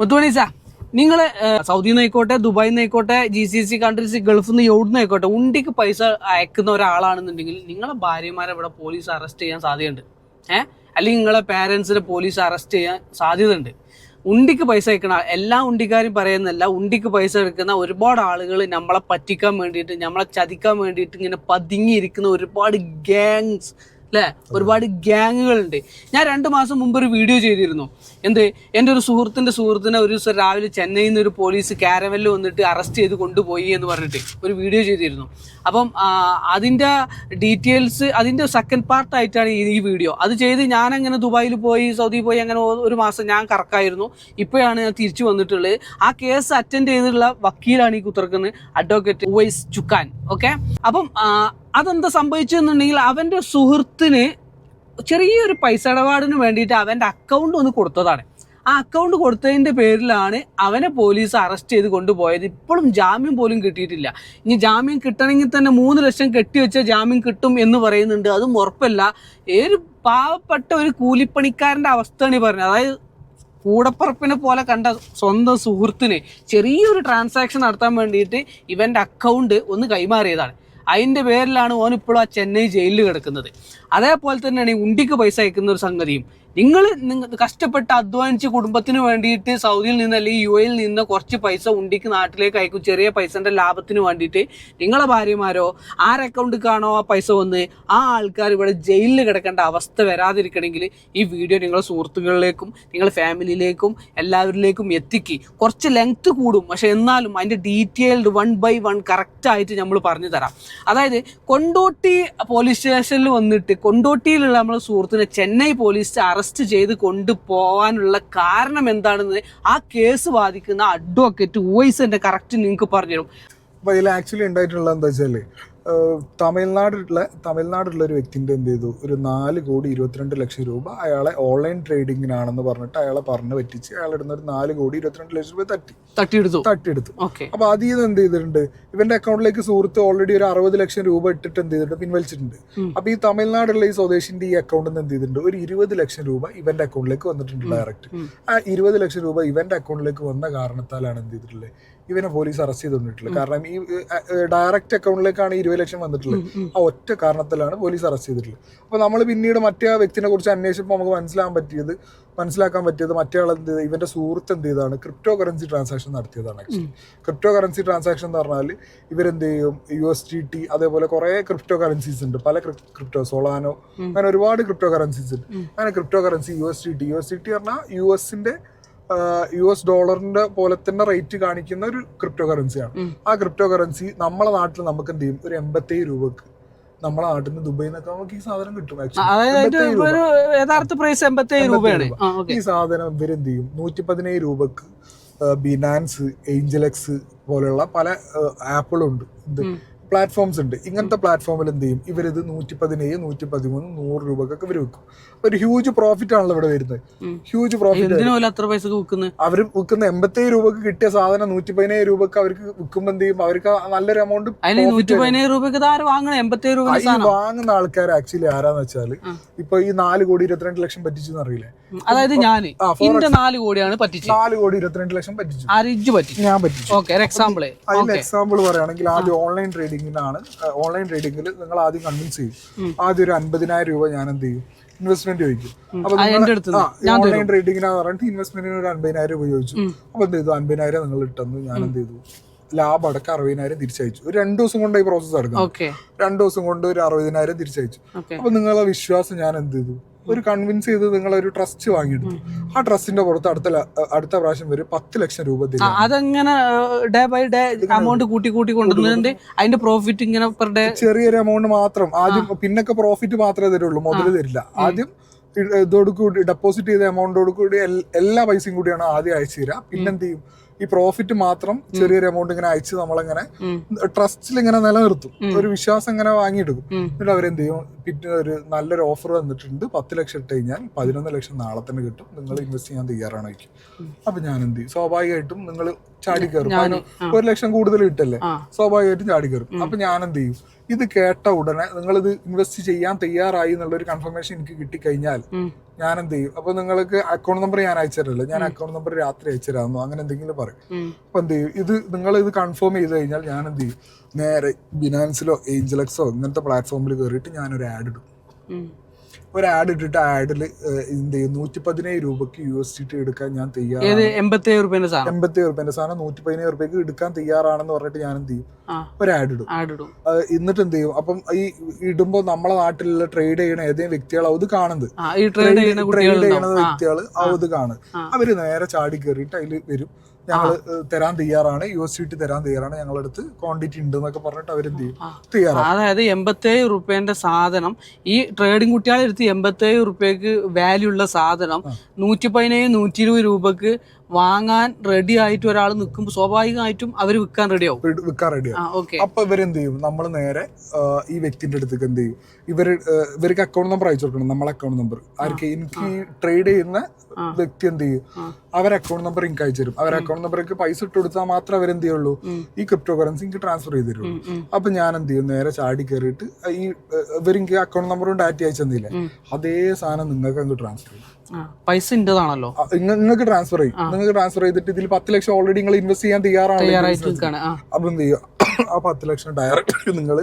മുത്തുമണീസ നിങ്ങൾ സൗദിയിൽ നിന്ന് ആയിക്കോട്ടെ ദുബായിൽ നിന്ന് ആയിക്കോട്ടെ ജി സി സി കൺട്രീസ് ഗൾഫിൽ നിന്ന് എവിടെ ആയിക്കോട്ടെ ഉണ്ടിക്ക് പൈസ അയക്കുന്ന ഒരാളാണെന്നുണ്ടെങ്കിൽ നിങ്ങളെ ഭാര്യമാരെ ഇവിടെ പോലീസ് അറസ്റ്റ് ചെയ്യാൻ സാധ്യതയുണ്ട്. ഏഹ് അല്ലെങ്കിൽ നിങ്ങളെ പാരൻസിനെ പോലീസ് അറസ്റ്റ് ചെയ്യാൻ സാധ്യതയുണ്ട്. ഉണ്ടിക്ക് പൈസ അയക്കണ എല്ലാ ഉണ്ടിക്കാരും പറയുന്നല്ല ഉണ്ടിക്ക് പൈസ എടുക്കുന്ന ഒരുപാട് ആളുകൾ നമ്മളെ പറ്റിക്കാൻ വേണ്ടിയിട്ട് നമ്മളെ ചതിക്കാൻ വേണ്ടിയിട്ട് ഇങ്ങനെ പതുങ്ങിയിരിക്കുന്ന ഒരുപാട് ഗ്യാങ്സ് അല്ലേ ഒരുപാട് ഗ്യാങ്ങുകളുണ്ട്. ഞാൻ രണ്ട് മാസം മുമ്പ് ഒരു വീഡിയോ ചെയ്തിരുന്നു. എന്ത്? എന്റെ ഒരു സുഹൃത്തിന്റെ സുഹൃത്തിനെ ഒരു ദിവസം രാവിലെ ചെന്നൈയിൽ നിന്ന് ഒരു പോലീസ് കാരവലിൽ വന്നിട്ട് അറസ്റ്റ് ചെയ്ത് കൊണ്ടുപോയി എന്ന് പറഞ്ഞിട്ട് ഒരു വീഡിയോ ചെയ്തിരുന്നു. അപ്പം അതിന്റെ ഡീറ്റെയിൽസ് അതിന്റെ സെക്കൻഡ് പാർട്ടായിട്ടാണ് ഈ വീഡിയോ. അത് ചെയ്ത് ഞാനങ്ങനെ ദുബായിൽ പോയി സൗദിയിൽ പോയി അങ്ങനെ ഒരു മാസം ഞാൻ കറക്കായിരുന്നു. ഇപ്പോഴാണ് ഞാൻ തിരിച്ചു വന്നിട്ടുള്ളത്. ആ കേസ് അറ്റൻഡ് ചെയ്തിട്ടുള്ള വക്കീലാണ് ഈ കുത്തർക്കുന്നത് അഡ്വക്കേറ്റ് ഉവൈസ് ചുക്കാൻ. ഓക്കെ അപ്പം അതെന്താ സംഭവിച്ചെന്നുണ്ടെങ്കിൽ അവന്റെ സുഹൃത്തിന് ചെറിയൊരു പൈസ ഇടപാടിന് വേണ്ടിയിട്ട് അവന്റെ അക്കൗണ്ട് ഒന്ന് കൊടുത്തതാണ്. ആ അക്കൗണ്ട് കൊടുത്തതിന്റെ പേരിലാണ് അവനെ പോലീസ് അറസ്റ്റ് ചെയ്ത് കൊണ്ടുപോയത്. ഇപ്പോഴും ജാമ്യം പോലും കിട്ടിയിട്ടില്ല. ഇനി ജാമ്യം കിട്ടണമെങ്കിൽ തന്നെ മൂന്ന് ലക്ഷം കെട്ടിവെച്ച ജാമ്യം കിട്ടും എന്ന് പറയുന്നുണ്ട്. അതും ഉറപ്പല്ല. ഏതൊരു പാവപ്പെട്ട ഒരു കൂലിപ്പണിക്കാരന്റെ അവസ്ഥയാണ് ഈ പറഞ്ഞത്. അതായത് കൂടപ്പറപ്പിനെ പോലെ കണ്ട സ്വന്തം സുഹൃത്തിന് ചെറിയൊരു ട്രാൻസാക്ഷൻ നടത്താൻ വേണ്ടിയിട്ട് ഇവന്റെ അക്കൗണ്ട് ഒന്ന് കൈമാറിയതാണ്. അതിന്റെ പേരിലാണ് ഓൻ ഇപ്പോഴും ആ ചെന്നൈ ജയിലിൽ കിടക്കുന്നത്. അതേപോലെ തന്നെയാണ് ഈ ഉണ്ടിക്ക് പൈസ അയക്കുന്ന ഒരു സംഗതിയും. നിങ്ങൾ നിങ്ങൾ കഷ്ടപ്പെട്ട് അധ്വാനിച്ച് കുടുംബത്തിന് വേണ്ടിയിട്ട് സൗദിയിൽ നിന്ന് അല്ലെങ്കിൽ യു എയിൽ നിന്ന് കുറച്ച് പൈസ ഉണ്ടിക്ക് നാട്ടിലേക്ക് അയക്കും ചെറിയ പൈസന്റെ ലാഭത്തിന് വേണ്ടിയിട്ട്. നിങ്ങളെ ഭാര്യമാരോ ആരെ അക്കൗണ്ടിലേക്കാണോ ആ പൈസ വന്ന് ആ ആൾക്കാർ ഇവിടെ ജയിലിൽ കിടക്കേണ്ട അവസ്ഥ വരാതിരിക്കണമെങ്കിൽ ഈ വീഡിയോ നിങ്ങളെ സുഹൃത്തുക്കളിലേക്കും നിങ്ങളുടെ ഫാമിലിയിലേക്കും എല്ലാവരിലേക്കും എത്തിക്ക്. കുറച്ച് ലെങ്ത് കൂടും. പക്ഷെ എന്നാലും അതിന്റെ ഡീറ്റെയിൽഡ് വൺ ബൈ വൺ കറക്റ്റായിട്ട് നമ്മൾ പറഞ്ഞു തരാം. അതായത് കൊണ്ടോട്ടി പോലീസ് സ്റ്റേഷനിൽ വന്നിട്ട് കൊണ്ടോട്ടിയിലുള്ള നമ്മളെ സുഹൃത്തിനെ ചെന്നൈ പോലീസ് അറസ്റ്റ് ചെയ്ത് കൊണ്ടുപോകാനുള്ള കാരണം എന്താണെന്ന് ആ കേസ് വാദിക്കുന്ന അഡ്വക്കേറ്റ് വോയിസ് വോയിസിന്റെ കറക്റ്റ് നിങ്ങൾക്ക് പറഞ്ഞുതരും അപ്പൊ ഇതിൽ ആക്ച്വലി ഉണ്ടായിട്ടുള്ള എന്താ വെച്ചാൽ ഏഹ് തമിഴ്നാടുള്ള തമിഴ്നാടുള്ള ഒരു വ്യക്തിന്റെ എന്ത് ചെയ്തു? ഒരു നാല് കോടി ഇരുപത്തിരണ്ട് ലക്ഷം രൂപ അയാളെ ഓൺലൈൻ ട്രേഡിങ്ങിനാണെന്ന് പറഞ്ഞിട്ട് അയാളെ പറഞ്ഞു പറ്റിച്ച് അയാൾ ഇടുന്ന ഒരു നാല് കോടി ഇരുപത്തിരണ്ട് ലക്ഷം രൂപ തട്ടി. തട്ടിയെടുത്തു? തട്ടിയെടുത്തു. ഓക്കെ. അപ്പൊ അതിൽ നിന്ന് എന്ത് ചെയ്തിട്ടുണ്ട്? ഇവന്റെ അക്കൗണ്ടിലേക്ക് സുഹൃത്ത് ഓൾറെഡി ഒരു അറുപത് ലക്ഷം രൂപ ഇട്ടിട്ട് എന്ത് ചെയ്തിട്ടുണ്ട്? പിൻവലിച്ചിട്ടുണ്ട്. അപ്പോൾ അപ്പൊ ഈ തമിഴ്നാടുള്ള ഈ സ്വദേശിന്റെ ഈ അക്കൗണ്ടിൽ നിന്ന് എന്ത് ചെയ്തിട്ടുണ്ട്? ഒരു ഇരുപത് ലക്ഷം രൂപ ഇവന്റെ അക്കൗണ്ടിലേക്ക് വന്നിട്ടുണ്ട് ഡയറക്റ്റ് ആ ഇരുപത് ലക്ഷം രൂപ ഇവന്റെ അക്കൗണ്ടിലേക്ക് വന്ന കാരണത്താലാണ് എന്ത് ചെയ്തിട്ടുള്ളത്? ഇവനെ പോലീസ് അറസ്റ്റ് ചെയ്തിട്ടുണ്ട് കാരണം ഈ ഡയറക്റ്റ് അക്കൗണ്ടിലേക്കാണ് ഇരുപത് ലക്ഷം വന്നിട്ടുള്ളത്. ആ ഒറ്റ കാരണത്തിലാണ് പോലീസ് അറസ്റ്റ് ചെയ്തിട്ടുള്ളത്. അപ്പോൾ നമ്മൾ പിന്നീട് മറ്റേ ആ വ്യക്തിനെ കുറിച്ച് അന്വേഷിച്ചപ്പോൾ നമുക്ക് മനസ്സിലാക്കാൻ പറ്റിയത് മനസ്സിലാക്കാൻ പറ്റിയത് മറ്റേ ആൾ എന്ത് ചെയ്ത് ഇവന്റെ സുഹൃത്ത് എന്ത് ചെയ്താണ് ക്രിപ്റ്റോ കറൻസി ട്രാൻസാക്ഷൻ നടത്തിയതാണ് ആക്ച്വലി ക്രിപ്റ്റോ കറൻസി ട്രാൻസാക്ഷൻ എന്ന് പറഞ്ഞാൽ ഇവരെന്ത് ചെയ്യും? യു എസ് ടി ടി അതേപോലെ കുറേ ക്രിപ്റ്റോ കറൻസീസ് ഉണ്ട്. പല ക്രിപ്റ്റോ സോളാനോ അങ്ങനെ ഒരുപാട് ക്രിപ്റ്റോ കറൻസീസ് ഉണ്ട് അങ്ങനെ crypto currency U S T T U S T T പറഞ്ഞാൽ യു എസിന്റെ യു എസ് ഡോളറിന്റെ പോലെ തന്നെ റേറ്റ് കാണിക്കുന്ന ഒരു ക്രിപ്റ്റോ കറൻസിയാണ് ആ ക്രിപ്റ്റോ കറൻസി നമ്മളെ നാട്ടിൽ നമുക്ക് എന്ത് ചെയ്യും? ഒരു എൺപത്തേഴ് രൂപക്ക് നമ്മളെ നാട്ടിൽ നിന്ന് ദുബൈയിൽ നിന്നൊക്കെ നമുക്ക് ഈ സാധനം കിട്ടും. Actually. അതായത് അതിന്റെ 87 രൂപ. ഒരു യഥാർത്ഥ പ്രൈസ് എൺപത്തേഴ് രൂപയാണ്. ഈ സാധനം ഇവരെന്ത് ചെയ്യും? നൂറ്റി പതിനേഴ് രൂപക്ക് ബിനാൻസ് ഏഞ്ചലക്സ് പോലെയുള്ള പല ആപ്പുകളുണ്ട്. ഇത്. പ്ലാറ്റ്ഫോംസ് ഉണ്ട്. ഇങ്ങനത്തെ പ്ലാറ്റ്ഫോമിൽ എന്ത് ചെയ്യും? ഇവരിത് നൂറ്റി പതിനേഴ് നൂറ്റി പതിമൂന്ന് നൂറ് രൂപക്കൊക്കെ ഇവർ വെക്കും ഒരു ഹ്യൂജ് പ്രോഫിറ്റ് ആണല്ലോ ഇവിടെ വരുന്നത്. ഹ്യൂജ് പ്രോഫിറ്റ് അവർ വിൽക്കുന്ന? എൺപത്തേഴ് രൂപക്ക് കിട്ടിയ സാധനം നൂറ്റി പതിനേഴ് രൂപക്ക് അവർക്ക് വിൽക്കുമ്പോൾ എന്ത് ചെയ്യും? അവർക്ക് നല്ലൊരു എമൗണ്ട് വാങ്ങുന്ന ആൾക്കാർ ആക്ച്വലി ആരാന്ന് വെച്ചാൽ. ഇപ്പൊ ഈ നാല് കോടി ഇരുപത്തിരണ്ട് ലക്ഷം പറ്റിച്ചു അറിയില്ലേ? അതായത് ഞാൻ ഇന്റെ നാല് കോടിയാണ് പറ്റിച്ചത്. നാല് കോടി ഇരുപത്തിരണ്ട് ലക്ഷം പറ്റിച്ചു. ഞാൻ പറ്റിച്ചു. എക്സാമ്പിൾ അതിന്റെ എക്സാമ്പിൾ പറയുകയാണെങ്കിൽ ആദ്യം ഓൺലൈൻ ട്രേഡിങ്ങിനാണ് ഓൺലൈൻ ട്രേഡിങ്ങിൽ നിങ്ങൾ ആദ്യം കൺവിൻസ് ചെയ്യും. ആദ്യം ഒരു അൻപതിനായിരം രൂപ ഞാൻ എന്ത് ചെയ്യും? ഇൻവെസ്റ്റ്മെന്റ് ചോദിക്കും. അപ്പൊ ഓൺലൈൻ ട്രേഡിങ്ങിനാന്ന് പറഞ്ഞിട്ട് ഇൻവെസ്റ്റ്മെന്റിന് ഒരു അൻപതിനായിരം രൂപ ചോദിച്ചു. അപ്പൊ എന്ത് ചെയ്തു? അൻപതിനായിരം നിങ്ങൾ ഇട്ടെന്ന് ഞാൻ എന്ത് ചെയ്തു ലാഭം അടക്കം അറുപതിനായിരം തിരിച്ചയച്ചു. ഒരു രണ്ടു ദിവസം കൊണ്ട് ഈ പ്രോസസ്സ് അടക്കം രണ്ടു ദിവസം കൊണ്ട് ഒരു അറുപതിനായിരം തിരിച്ചയച്ചു. അപ്പൊ നിങ്ങളെ വിശ്വാസം ഞാൻ എന്ത് ചെയ്തു? ഒരു കൺവിൻസ് ചെയ്ത് നിങ്ങൾ ഒരു ട്രസ്റ്റ് വാങ്ങിയെടുത്തു ആ ട്രസ്റ്റിന്റെ പുറത്ത് അടുത്ത അടുത്ത പ്രാവശ്യം വരെ പത്ത് ലക്ഷം രൂപ തരും അതെങ്ങനെ ഡേ ബൈ ഡേ അമൗണ്ട് കൂട്ടി കൂട്ടി കൊണ്ടുവന്നിട്ടുണ്ട് അതിന്റെ പ്രോഫിറ്റ് ഇങ്ങനെ പെർ ഡേ ചെറിയൊരു എമൗണ്ട് മാത്രം. ആദ്യം പിന്നൊക്കെ പ്രോഫിറ്റ് മാത്രമേ തരുള്ളൂ മുതൽ തരില്ല. ആദ്യം ഇതോടുകൂടി ഇതോട് കൂടി ഡെപ്പോസിറ്റ് ചെയ്ത എമൗണ്ടോട് കൂടി എല്ലാ പൈസയും കൂടിയാണ് ആദ്യം അയച്ചു തരിക. പിന്നെന്ത് ചെയ്യും? ഈ പ്രോഫിറ്റ് മാത്രം ചെറിയൊരു എമൗണ്ട് ഇങ്ങനെ അയച്ച് നമ്മളങ്ങനെ ട്രസ്റ്റിൽ ഇങ്ങനെ നിലനിർത്തും. ഒരു വിശ്വാസം ഇങ്ങനെ വാങ്ങിയെടുക്കും. എന്നിട്ട് അവരെന്ത് ചെയ്യും പിന്നെ ഒരു നല്ലൊരു ഓഫർ തന്നിട്ടുണ്ട്. പത്ത് ലക്ഷം ഇട്ട് കഴിഞ്ഞാൽ പതിനൊന്ന് ലക്ഷം നാളെ തന്നെ കിട്ടും. നിങ്ങൾ ഇൻവെസ്റ്റ് ചെയ്യാൻ തയ്യാറാണ് വയ്ക്കും അപ്പൊ ഞാൻ എന്ത് ചെയ്യും സ്വാഭാവികമായിട്ടും നിങ്ങൾ ചാടി കയറും ഒരു ലക്ഷം കൂടുതൽ കിട്ടല്ലേ. സ്വാഭാവികമായിട്ടും ചാടി കയറും അപ്പൊ ഞാൻ എന്ത് ചെയ്യും ഇത് കേട്ട ഉടനെ നിങ്ങൾ ഇത് ഇൻവെസ്റ്റ് ചെയ്യാൻ തയ്യാറായി എന്നുള്ളൊരു കൺഫർമേഷൻ എനിക്ക് കിട്ടിക്കഴിഞ്ഞാൽ. ഞാൻ എന്ത് ചെയ്യും അപ്പൊ നിങ്ങൾക്ക് അക്കൗണ്ട് നമ്പർ ഞാൻ അയച്ചിട്ടില്ല ഞാൻ അക്കൗണ്ട് നമ്പർ രാത്രി അയച്ചിരുന്നു അങ്ങനെ എന്തെങ്കിലും പറയും. അപ്പൊ എന്ത് ചെയ്യും ഇത് നിങ്ങൾ ഇത് കൺഫേം ചെയ്ത് കഴിഞ്ഞാൽ ഞാൻ എന്ത് ചെയ്യും നേരെ ബിനാൻസിലോ ഏഞ്ചലക്സോ ഇങ്ങനത്തെ പ്ലാറ്റ്ഫോമിൽ കയറിയിട്ട് ഞാനൊരു ആഡ് ഇടും. ഒരു ആഡ് ഇട്ടിട്ട് ആഡിൽ എന്ത് ചെയ്യും? നൂറ്റി പതിനേഴ് രൂപയ്ക്ക് യു എസ് ടി എടുക്കാൻ ഞാൻ തയ്യാറാണ്. എൺപത്തി ഏഴ് റുപ്യന്റെ സാധനം? എൺപത്തി റുപ്യന്റെ സാധനം നൂറ്റി പതിനേഴ് റുപ്യക്ക് എടുക്കാൻ തയ്യാറാണെന്ന് പറഞ്ഞിട്ട് ഞാൻ എന്ത് ചെയ്യും? ഒരു ആഡ് ഇടും. എന്നിട്ട് എന്ത് ചെയ്യും? അപ്പം ഈ ഇടുമ്പോൾ നമ്മളെ നാട്ടിലുള്ള ട്രേഡ് ചെയ്യണ ഏതെങ്കിലും വ്യക്തികൾ അത് കാണുന്നത്. ട്രേഡ് ചെയ്യണ വ്യക്തികൾ അത് കാണും അവർ നേരെ ചാടി കയറിയിട്ട് അതിൽ വരും. ഞങ്ങൾ തരാൻ തയ്യാറാണ്. യു എസ് ടി തരാൻ തയ്യാറാണ്. ഞങ്ങളടുത്ത് ക്വാണ്ടിറ്റി ഉണ്ട് എന്നൊക്കെ പറഞ്ഞിട്ട് അവരെന്ത് ചെയ്യും. തയ്യാറാണ് അതായത് എൺപത്തേഴ് റുപ്യന്റെ സാധനം ഈ ട്രേഡിംഗ് കുട്ടികളെ എടുത്ത് എൺപത്തേഴ് റുപ്യക്ക് വാല്യൂ ഉള്ള സാധനം നൂറ്റി പതിനേഴ് നൂറ്റി ഇരുപത് രൂപക്ക് വാങ്ങാൻ റെഡി ആയിട്ട് ഒരാൾ നിൽക്കുമ്പോൾ സ്വാഭാവികമായിട്ടും അവർ വിൽക്കാൻ റെഡി ആവും. വിൽക്കാൻ ഓക്കെ അപ്പൊ ഇവരെന്ത് ചെയ്യും നമ്മൾ നേരെ ഈ വ്യക്തിന്റെ അടുത്തേക്ക് എന്ത് ചെയ്യും ഇവർ ഇവർക്ക് അക്കൗണ്ട് നമ്പർ അയച്ചു കൊടുക്കണം. നമ്മളെ അക്കൗണ്ട് നമ്പർ ആർക്ക്? എനിക്ക് ട്രേഡ് ചെയ്യുന്ന. വ്യക്തി എന്ത് ചെയ്യും. അവർ അക്കൗണ്ട് നമ്പർ എനിക്ക് അയച്ചു തരും അവർ അക്കൗണ്ട് നമ്പർക്ക് പൈസ ഇട്ട് കൊടുത്താൽ മാത്രം അവരെന്ത് ചെയ്യുള്ളൂ. ഈ ക്രിപ്റ്റോ കറൻസി എനിക്ക് ട്രാൻസ്ഫർ ചെയ്ത് തരുള്ളൂ. അപ്പൊ ഞാൻ എന്ത് ചെയ്യും? നേരെ ചാടി കയറിയിട്ട് ഈ ഇവരെനിക്ക് അക്കൗണ്ട് നമ്പറും ഡാറ്റ അയച്ചു തന്നില്ലേ അതേ സാധനം നിങ്ങൾക്ക് അങ്ങ് ട്രാൻസ്ഫർ ചെയ്യും. പൈസ ഇന്റേതാണല്ലോ നിങ്ങൾക്ക് ട്രാൻസ്ഫർ ചെയ്യും. നിങ്ങൾക്ക് ട്രാൻസ്ഫർ ചെയ്തിട്ട് ഇതിൽ പത്ത് ലക്ഷം ഓൾറെഡി നിങ്ങൾ ഇൻവെസ്റ്റ് ചെയ്യാൻ തയ്യാറാണ് അപ്പൊ എന്ത് ചെയ്യുക ആ പത്ത് ലക്ഷം ഡയറക്റ്റ് നിങ്ങൾ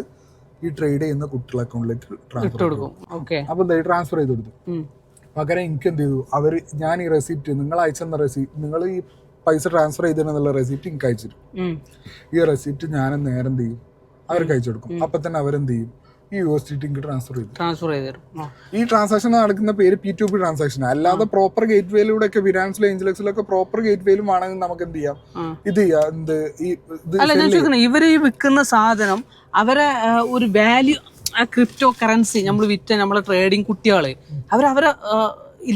ഈ ട്രേഡ് ചെയ്യുന്ന കുട്ടികളുടെ അക്കൗണ്ടിലേക്ക് ട്രാൻസ്ഫർ കൊടുക്കും. അപ്പൊ ട്രാൻസ്ഫർ ചെയ്ത് കൊടുത്തു. പകരം എനിക്ക് എന്ത് ചെയ്തു അവർ ഞാൻ ഈ റെസിപ്റ്റ് നിങ്ങൾ അയച്ചെന്ന റെസിപ്റ്റ് നിങ്ങൾ ഈ പൈസ ട്രാൻസ്ഫർ ചെയ്തിരുന്നുള്ള റെസിപ്റ്റ് എനിക്ക് അയച്ചിരും ഈ റെസിപ്റ്റ് ഞാൻ നേരം എന്ത് ചെയ്യും അവർക്ക് അയച്ചു കൊടുക്കും അപ്പൊ തന്നെ അവരെന്ത് ചെയ്യും ഈ യു എസ് ടി ട്രാൻസ്ഫർ ചെയ്തു. ട്രാൻസ്ഫർ ചെയ്തു ഈ ട്രാൻസാക്ഷൻ നടക്കുന്ന പേര് പി ടു പി ട്രാൻസാക്ഷൻ അല്ലാതെ പ്രോപ്പർ ഗേറ്റ് വേയിലൂടെ ഒക്കെ ഫിനാൻസിലും ഏഞ്ചലക്സിലൊക്കെ പ്രോപ്പർ ഗേറ്റ് വേയിലും ആണെങ്കിൽ നമുക്ക് എന്ത് ചെയ്യാം ഇത് ചെയ്യാം എന്ത് ഈ ഇവർ ഈ വിൽക്കുന്ന സാധനം അവരെ ഒരു വാല്യൂ ആ ക്രിപ്റ്റോ കറൻസി നമ്മൾ വിറ്റ നമ്മളെ ട്രേഡിംഗ് കുട്ടികൾ. അവർ അവരെ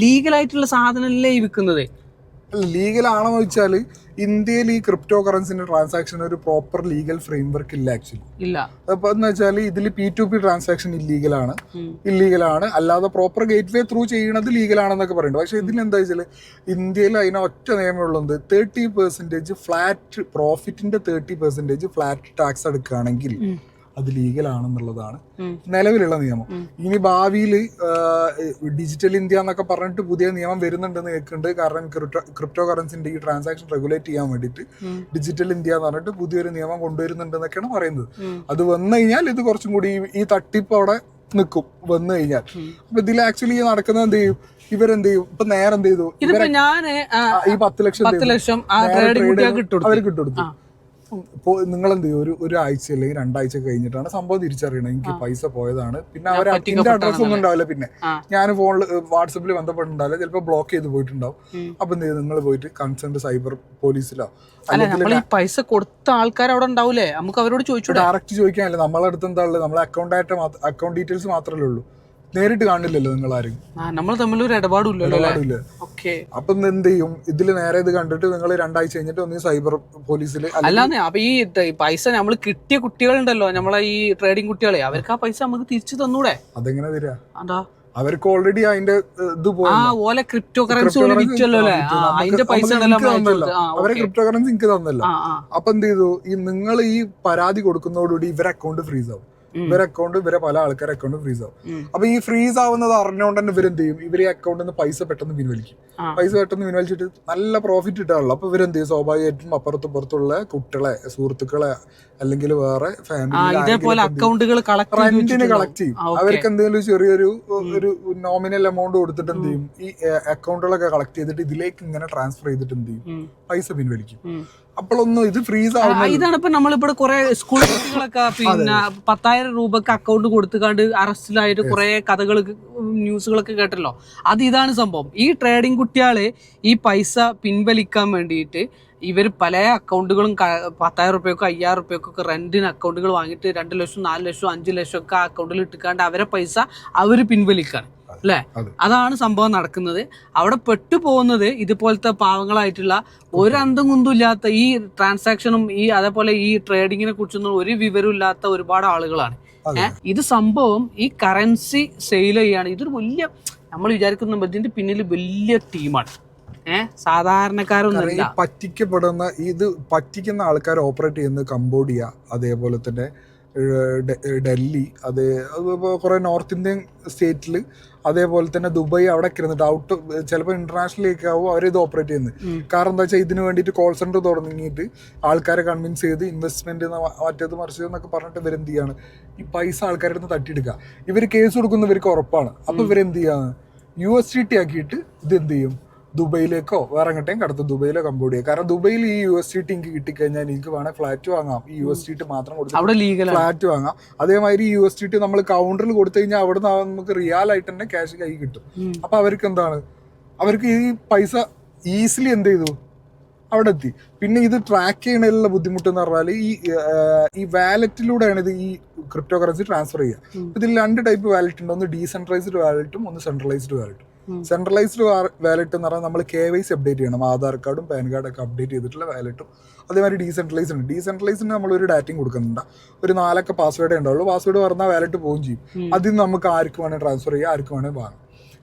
ലീഗലായിട്ടുള്ള സാധനമല്ലേ ഈ വിൽക്കുന്നത് ലീഗൽ ആണോ വെച്ചാൽ ഇന്ത്യയിൽ ഈ ക്രിപ്റ്റോ കറൻസിന്റെ ട്രാൻസാക്ഷൻ ഒരു പ്രോപ്പർ ലീഗൽ ഫ്രെയിംവർക്ക് ഇല്ല ആക്ച്വലി ഇല്ല. അപ്പൊ എന്ന് വെച്ചാൽ ഇതിൽ പി ടു പി ട്രാൻസാക്ഷൻ ഇല്ലീഗലാണ്. ഇല്ലീഗലാണ് അല്ലാതെ പ്രോപ്പർ ഗേറ്റ് വേ ത്രൂ ചെയ്യണത് ലീഗലാണെന്നൊക്കെ പറയുന്നുണ്ട് പക്ഷെ ഇതിൽ എന്താ വെച്ചാൽ ഇന്ത്യയിൽ അതിന് ഒറ്റ നിയമമുള്ളത് തേർട്ടി പെർസെന്റേജ് ഫ്ലാറ്റ് പ്രോഫിറ്റിന്റെ തേർട്ടി പെർസെന്റേജ് ഫ്ലാറ്റ് ടാക്സ് എടുക്കുകയാണെങ്കിൽ. അത് ലീഗലാണെന്നുള്ളതാണ് ആണെന്നുള്ളതാണ് നിലവിലുള്ള നിയമം. ഇനി ഭാവിയിൽ ഡിജിറ്റൽ ഇന്ത്യ എന്നൊക്കെ പറഞ്ഞിട്ട് പുതിയ നിയമം വരുന്നുണ്ടെന്ന് കേൾക്കുന്നുണ്ട്. കാരണം ക്രിപ്റ്റോ കറൻസിന്റെ ഈ ട്രാൻസാക്ഷൻ റെഗുലേറ്റ് ചെയ്യാൻ വേണ്ടിയിട്ട് ഡിജിറ്റൽ ഇന്ത്യ എന്ന് പറഞ്ഞിട്ട് പുതിയൊരു നിയമം കൊണ്ടുവരുന്നുണ്ടെന്നൊക്കെയാണ് പറയുന്നത്. അത് വന്നു കഴിഞ്ഞാൽ ഇത് കുറച്ചും കൂടി ഈ- തട്ടിപ്പ് അവിടെ നിൽക്കും വന്നു കഴിഞ്ഞാൽ. അപ്പൊ ഇതിൽ ആക്ച്വലി നടക്കുന്നത് എന്ത് ചെയ്യും? ഇവരെന്ത് ചെയ്യും? ഇപ്പൊ നേരെ എന്ത് ചെയ്തു? ഈ പത്ത് ലക്ഷം അവർ ലക്ഷം നിങ്ങൾ എന്ത് ചെയ്യും? ഒരു ഒരു ആഴ്ച അല്ലെങ്കിൽ രണ്ടാഴ്ച കഴിഞ്ഞിട്ടാണ് സംഭവം തിരിച്ചറിയണത്. എനിക്ക് പൈസ പോയതാണ്. പിന്നെ അവർ പറ്റിക്കപ്പെട്ടതാണെന്നല്ലേ? അഡ്രസ് ഒന്നും ഉണ്ടാവില്ല പിന്നെ. ഞാൻ ഫോണിൽ വാട്സപ്പിൽ ബന്ധപ്പെട്ടിട്ടുണ്ടാവില്ല. ചിലപ്പോൾ ബ്ലോക്ക് ചെയ്ത് പോയിട്ടുണ്ടാവും. അപ്പൊ എന്ത് ചെയ്യും? നിങ്ങൾ പോയിട്ട് കൺസേൺഡ് സൈബർ പോലീസിലോ അല്ല അല്ലെങ്കിൽ പൈസ കൊടുത്ത ആൾക്കാർ അവിടെ ഉണ്ടാവില്ലേ നമുക്ക് അവരോട് ചോദിച്ചു ഡയറക്റ്റ് ചോദിക്കാനല്ലേ നമ്മളെ അടുത്ത് എന്താ ഉള്ളത്? നമ്മളെ അക്കൗണ്ട് ആയിട്ട് അക്കൗണ്ട് ഡീറ്റെയിൽസ് മാത്രമല്ലേ ഉള്ളൂ. നേരിട്ട് കാണില്ലല്ലോ നിങ്ങൾ ആരും നമ്മൾ തമ്മിൽ ഒരു ഇടപാടില്ല. അപ്പൊ എന്ത് ചെയ്യും? ഇതിൽ നേരെ ഇത് കണ്ടിട്ട് നിങ്ങൾ രണ്ടാഴ്ച കഴിഞ്ഞിട്ട് ഒന്ന് സൈബർ പോലീസിൽ അല്ലാന്ന് അപ്പൊ ഈ പൈസ നമ്മൾ കിട്ടിയ കുട്ടികളുണ്ടല്ലോ നമ്മളെ ഈ ട്രേഡിംഗ് കുട്ടികളെ അവർക്ക് ആ പൈസ നമുക്ക് തിരിച്ചു തന്നൂടെ? അതെങ്ങനെ തരാ? അതാ. അവർക്ക് ഓൾറെഡി അതിന്റെ ഇത് പോലെ ക്രിപ്റ്റോ കറൻസി അതിന്റെ പൈസ അവരെ ക്രിപ്റ്റോ കറൻസി എനിക്ക് തന്നല്ലോ. അപ്പൊ എന്ത് ചെയ്തു? ഈ നിങ്ങൾ ഈ പരാതി കൊടുക്കുന്നതോടുകൂടി ഇവരെ അക്കൗണ്ട് ഫ്രീസ് ആവും. ഇവരെ അക്കൗണ്ട് ഇവരെ പല ആൾക്കാരെ അക്കൗണ്ട് ഫ്രീസ് ആവും. അപ്പൊ ഈ ഫ്രീസ് ആവുന്നത് അറിഞ്ഞുകൊണ്ട് തന്നെ ഇവരെന്ത് ചെയ്യും? ഇവരെ അക്കൗണ്ടിൽ നിന്ന് പൈസ പെട്ടെന്ന് പിൻവലിക്കും. പൈസ പെട്ടെന്ന് പിൻവലിച്ചിട്ട് നല്ല പ്രോഫിറ്റ് ഇട്ടാണല്ലോ. അപ്പൊ ഇവരെന്ത് ചെയ്യും? സ്വാഭാവികമായിട്ടും അപ്പുറത്തും പുറത്തുള്ള കുട്ടികളെ സുഹൃത്തുക്കളെ അല്ലെങ്കിൽ വേറെ ഫാമിലി അക്കൗണ്ടുകൾ റെന്റിന് കളക്ട് ചെയ്യും? അവർക്ക് എന്തെങ്കിലും ചെറിയൊരു ഒരു നോമിനൽ എമൗണ്ട് കൊടുത്തിട്ട് എന്ത് ചെയ്യും? ഈ അക്കൗണ്ടുകളൊക്കെ കളക്ട് ചെയ്തിട്ട് ഇതിലേക്ക് ഇങ്ങനെ ട്രാൻസ്ഫർ ചെയ്തിട്ട് എന്ത് ചെയ്യും? പൈസ പിൻവലിക്കും. അപ്പോഴൊന്നും ഇത് ഫ്രീസ് ആവും ഇതാണ് ഇപ്പൊ നമ്മളിവിടെ കുറെ സ്കൂൾ കുട്ടികളൊക്കെ പിന്നെ പത്തായിരം രൂപക്ക് അക്കൗണ്ട് കൊടുത്തുകൊണ്ട് അറസ്റ്റിലായിട്ട് കുറെ കഥകൾ ന്യൂസുകളൊക്കെ കേട്ടല്ലോ. അത് ഇതാണ് സംഭവം. ഈ ട്രേഡിംഗ് കുട്ടികൾ ഈ പൈസ പിൻവലിക്കാൻ വേണ്ടിയിട്ട് ഇവർ പല അക്കൗണ്ടുകളും പത്തായിരം റുപ്യക്കോ അയ്യായിരം റുപ്യക്കോ ഒക്കെ റെന്റിന് അക്കൗണ്ടുകൾ വാങ്ങിയിട്ട് രണ്ട് ലക്ഷം നാല് ലക്ഷം അഞ്ച് ലക്ഷം ഒക്കെ ആ അക്കൗണ്ടിൽ ഇട്ടിക്കാണ്ട് അവരെ പൈസ അവർ പിൻവലിക്കാണ്. അല്ലേ? അതാണ് സംഭവം നടക്കുന്നത്. അവിടെ പെട്ടുപോകുന്നത് ഇതുപോലത്തെ പാവങ്ങളായിട്ടുള്ള ഒരു അന്തം കുന്തും ഇല്ലാത്ത ഈ ട്രാൻസാക്ഷനും ഈ അതേപോലെ ഈ ട്രേഡിങ്ങിനെ കുറിച്ചൊന്നും ഒരു വിവരവും ഇല്ലാത്ത ഒരുപാട് ആളുകളാണ്. ഇത് സംഭവം ഈ കറൻസി സെയിൽ ചെയ്യാണ്. ഇതൊരു വലിയ നമ്മൾ വിചാരിക്കുന്ന ഇതിന്റെ പിന്നിൽ വലിയ ടീമാണ്. സാധാരണക്കാരൊന്നും ഈ പറ്റിക്കപ്പെടുന്ന ഇത് പറ്റിക്കുന്ന ആൾക്കാർ ഓപ്പറേറ്റ് ചെയ്യുന്നത് കംബോഡിയ അതേപോലെ തന്നെ ഡൽഹി അതേ കുറേ നോർത്ത് ഇന്ത്യൻ സ്റ്റേറ്റിൽ അതേപോലെ തന്നെ ദുബായ് അവിടെ ഒക്കെ ഇരുന്നിട്ട് ഔട്ട് ചിലപ്പോൾ ഇന്റർനാഷണലിലേക്ക് ആവും അവർ ഇത് ഓപ്പറേറ്റ് ചെയ്യുന്നത്. കാരണം എന്താ വെച്ചാൽ ഇതിന് വേണ്ടിയിട്ട് കോൾ സെന്റർ തുടങ്ങിയിട്ട് ആൾക്കാരെ കൺവിൻസ് ചെയ്ത് ഇൻവെസ്റ്റ്മെന്റ് മറ്റേത് മറിച്ചത് എന്നൊക്കെ പറഞ്ഞിട്ട് ഇവരെന്ത് ചെയ്യാണ്? ഈ പൈസ ആൾക്കാരുടെ അടുത്ത് തട്ടിയെടുക്കുക ഇവർ കേസ് കൊടുക്കുന്നവർക്ക് ഉറപ്പാണ്. അപ്പൊ ഇവരെന്ത് ചെയ്യാണ്? യു എസ് ടി ടി ആക്കിയിട്ട് ഇത് എന്ത് ചെയ്യും? ദുബൈയിലേക്കോ വേറെ എങ്ങോട്ടേയും കടത്തും ദുബൈയിലോ കമ്പോഡിയോ കാരണം ദുബൈയിൽ ഈ യു എസ് ടി എനിക്ക് കിട്ടിക്കഴിഞ്ഞാൽ എനിക്ക് വേണമെങ്കിൽ ഫ്ലാറ്റ് വാങ്ങാം. ഈ യു എസ് ടി മാത്രം കൊടുത്ത് ഫ്ലാറ്റ് വാങ്ങാം. അതേമാതിരി യു എസ് ടി നമ്മൾ കൗണ്ടറിൽ കൊടുത്തു കഴിഞ്ഞാൽ അവിടെ നിന്ന് നമുക്ക് റിയൽ ആയിട്ട് തന്നെ ക്യാഷ് കൈ കിട്ടും. അപ്പൊ അവർക്ക് എന്താണ്? അവർക്ക് ഈ പൈസ ഈസിലി എന്ത് ചെയ്തു? അവിടെ എത്തി. പിന്നെ ഇത് ട്രാക്ക് ചെയ്യണതിലുള്ള ബുദ്ധിമുട്ട് എന്ന് പറഞ്ഞാൽ ഈ ഈ വാലറ്റിലൂടെയാണ് ഇത് ഈ ക്രിപ്റ്റോ കറൻസി ട്രാൻസ്ഫർ ചെയ്യുക. ഇതിൽ രണ്ട് ടൈപ്പ് വാലറ്റ് ഉണ്ട്. ഒന്ന് ഡീസെൻട്രലൈസ്ഡ് വാലറ്റും ഒന്ന് സെൻട്രലൈസ്ഡ് വാലറ്റും. സെൻട്രലൈസ്ഡ് വാലറ്റ് എന്ന് പറഞ്ഞാൽ നമ്മൾ കെ വൈ സി അപ്ഡേറ്റ് ചെയ്യണം. ആധാർ കാർഡും പാൻ കാർഡും ഒക്കെ അപ്ഡേറ്റ് ചെയ്തിട്ടുള്ള വാലറ്റും അതേമാതിരി ഡീസെൻട്രലൈസ് ഉണ്ട്. ഡീസെൻട്രലൈസിന് നമ്മൾ ഒരു ഡാറ്റയും കൊടുക്കുന്നുണ്ട്. ഒരു നാലൊക്കെ പാസ്വേഡേ ഉണ്ടാവുള്ളൂ. പാസ്വേഡ് പറഞ്ഞാൽ വാലറ്റ് പോവുകയും ചെയ്യും. അതിൽ നിന്ന് നമുക്ക് ആർക്ക് വേണേൽ ട്രാൻസ്ഫർ ചെയ്യാം ആർക്ക് വേണേൽ വാങ്ങാം.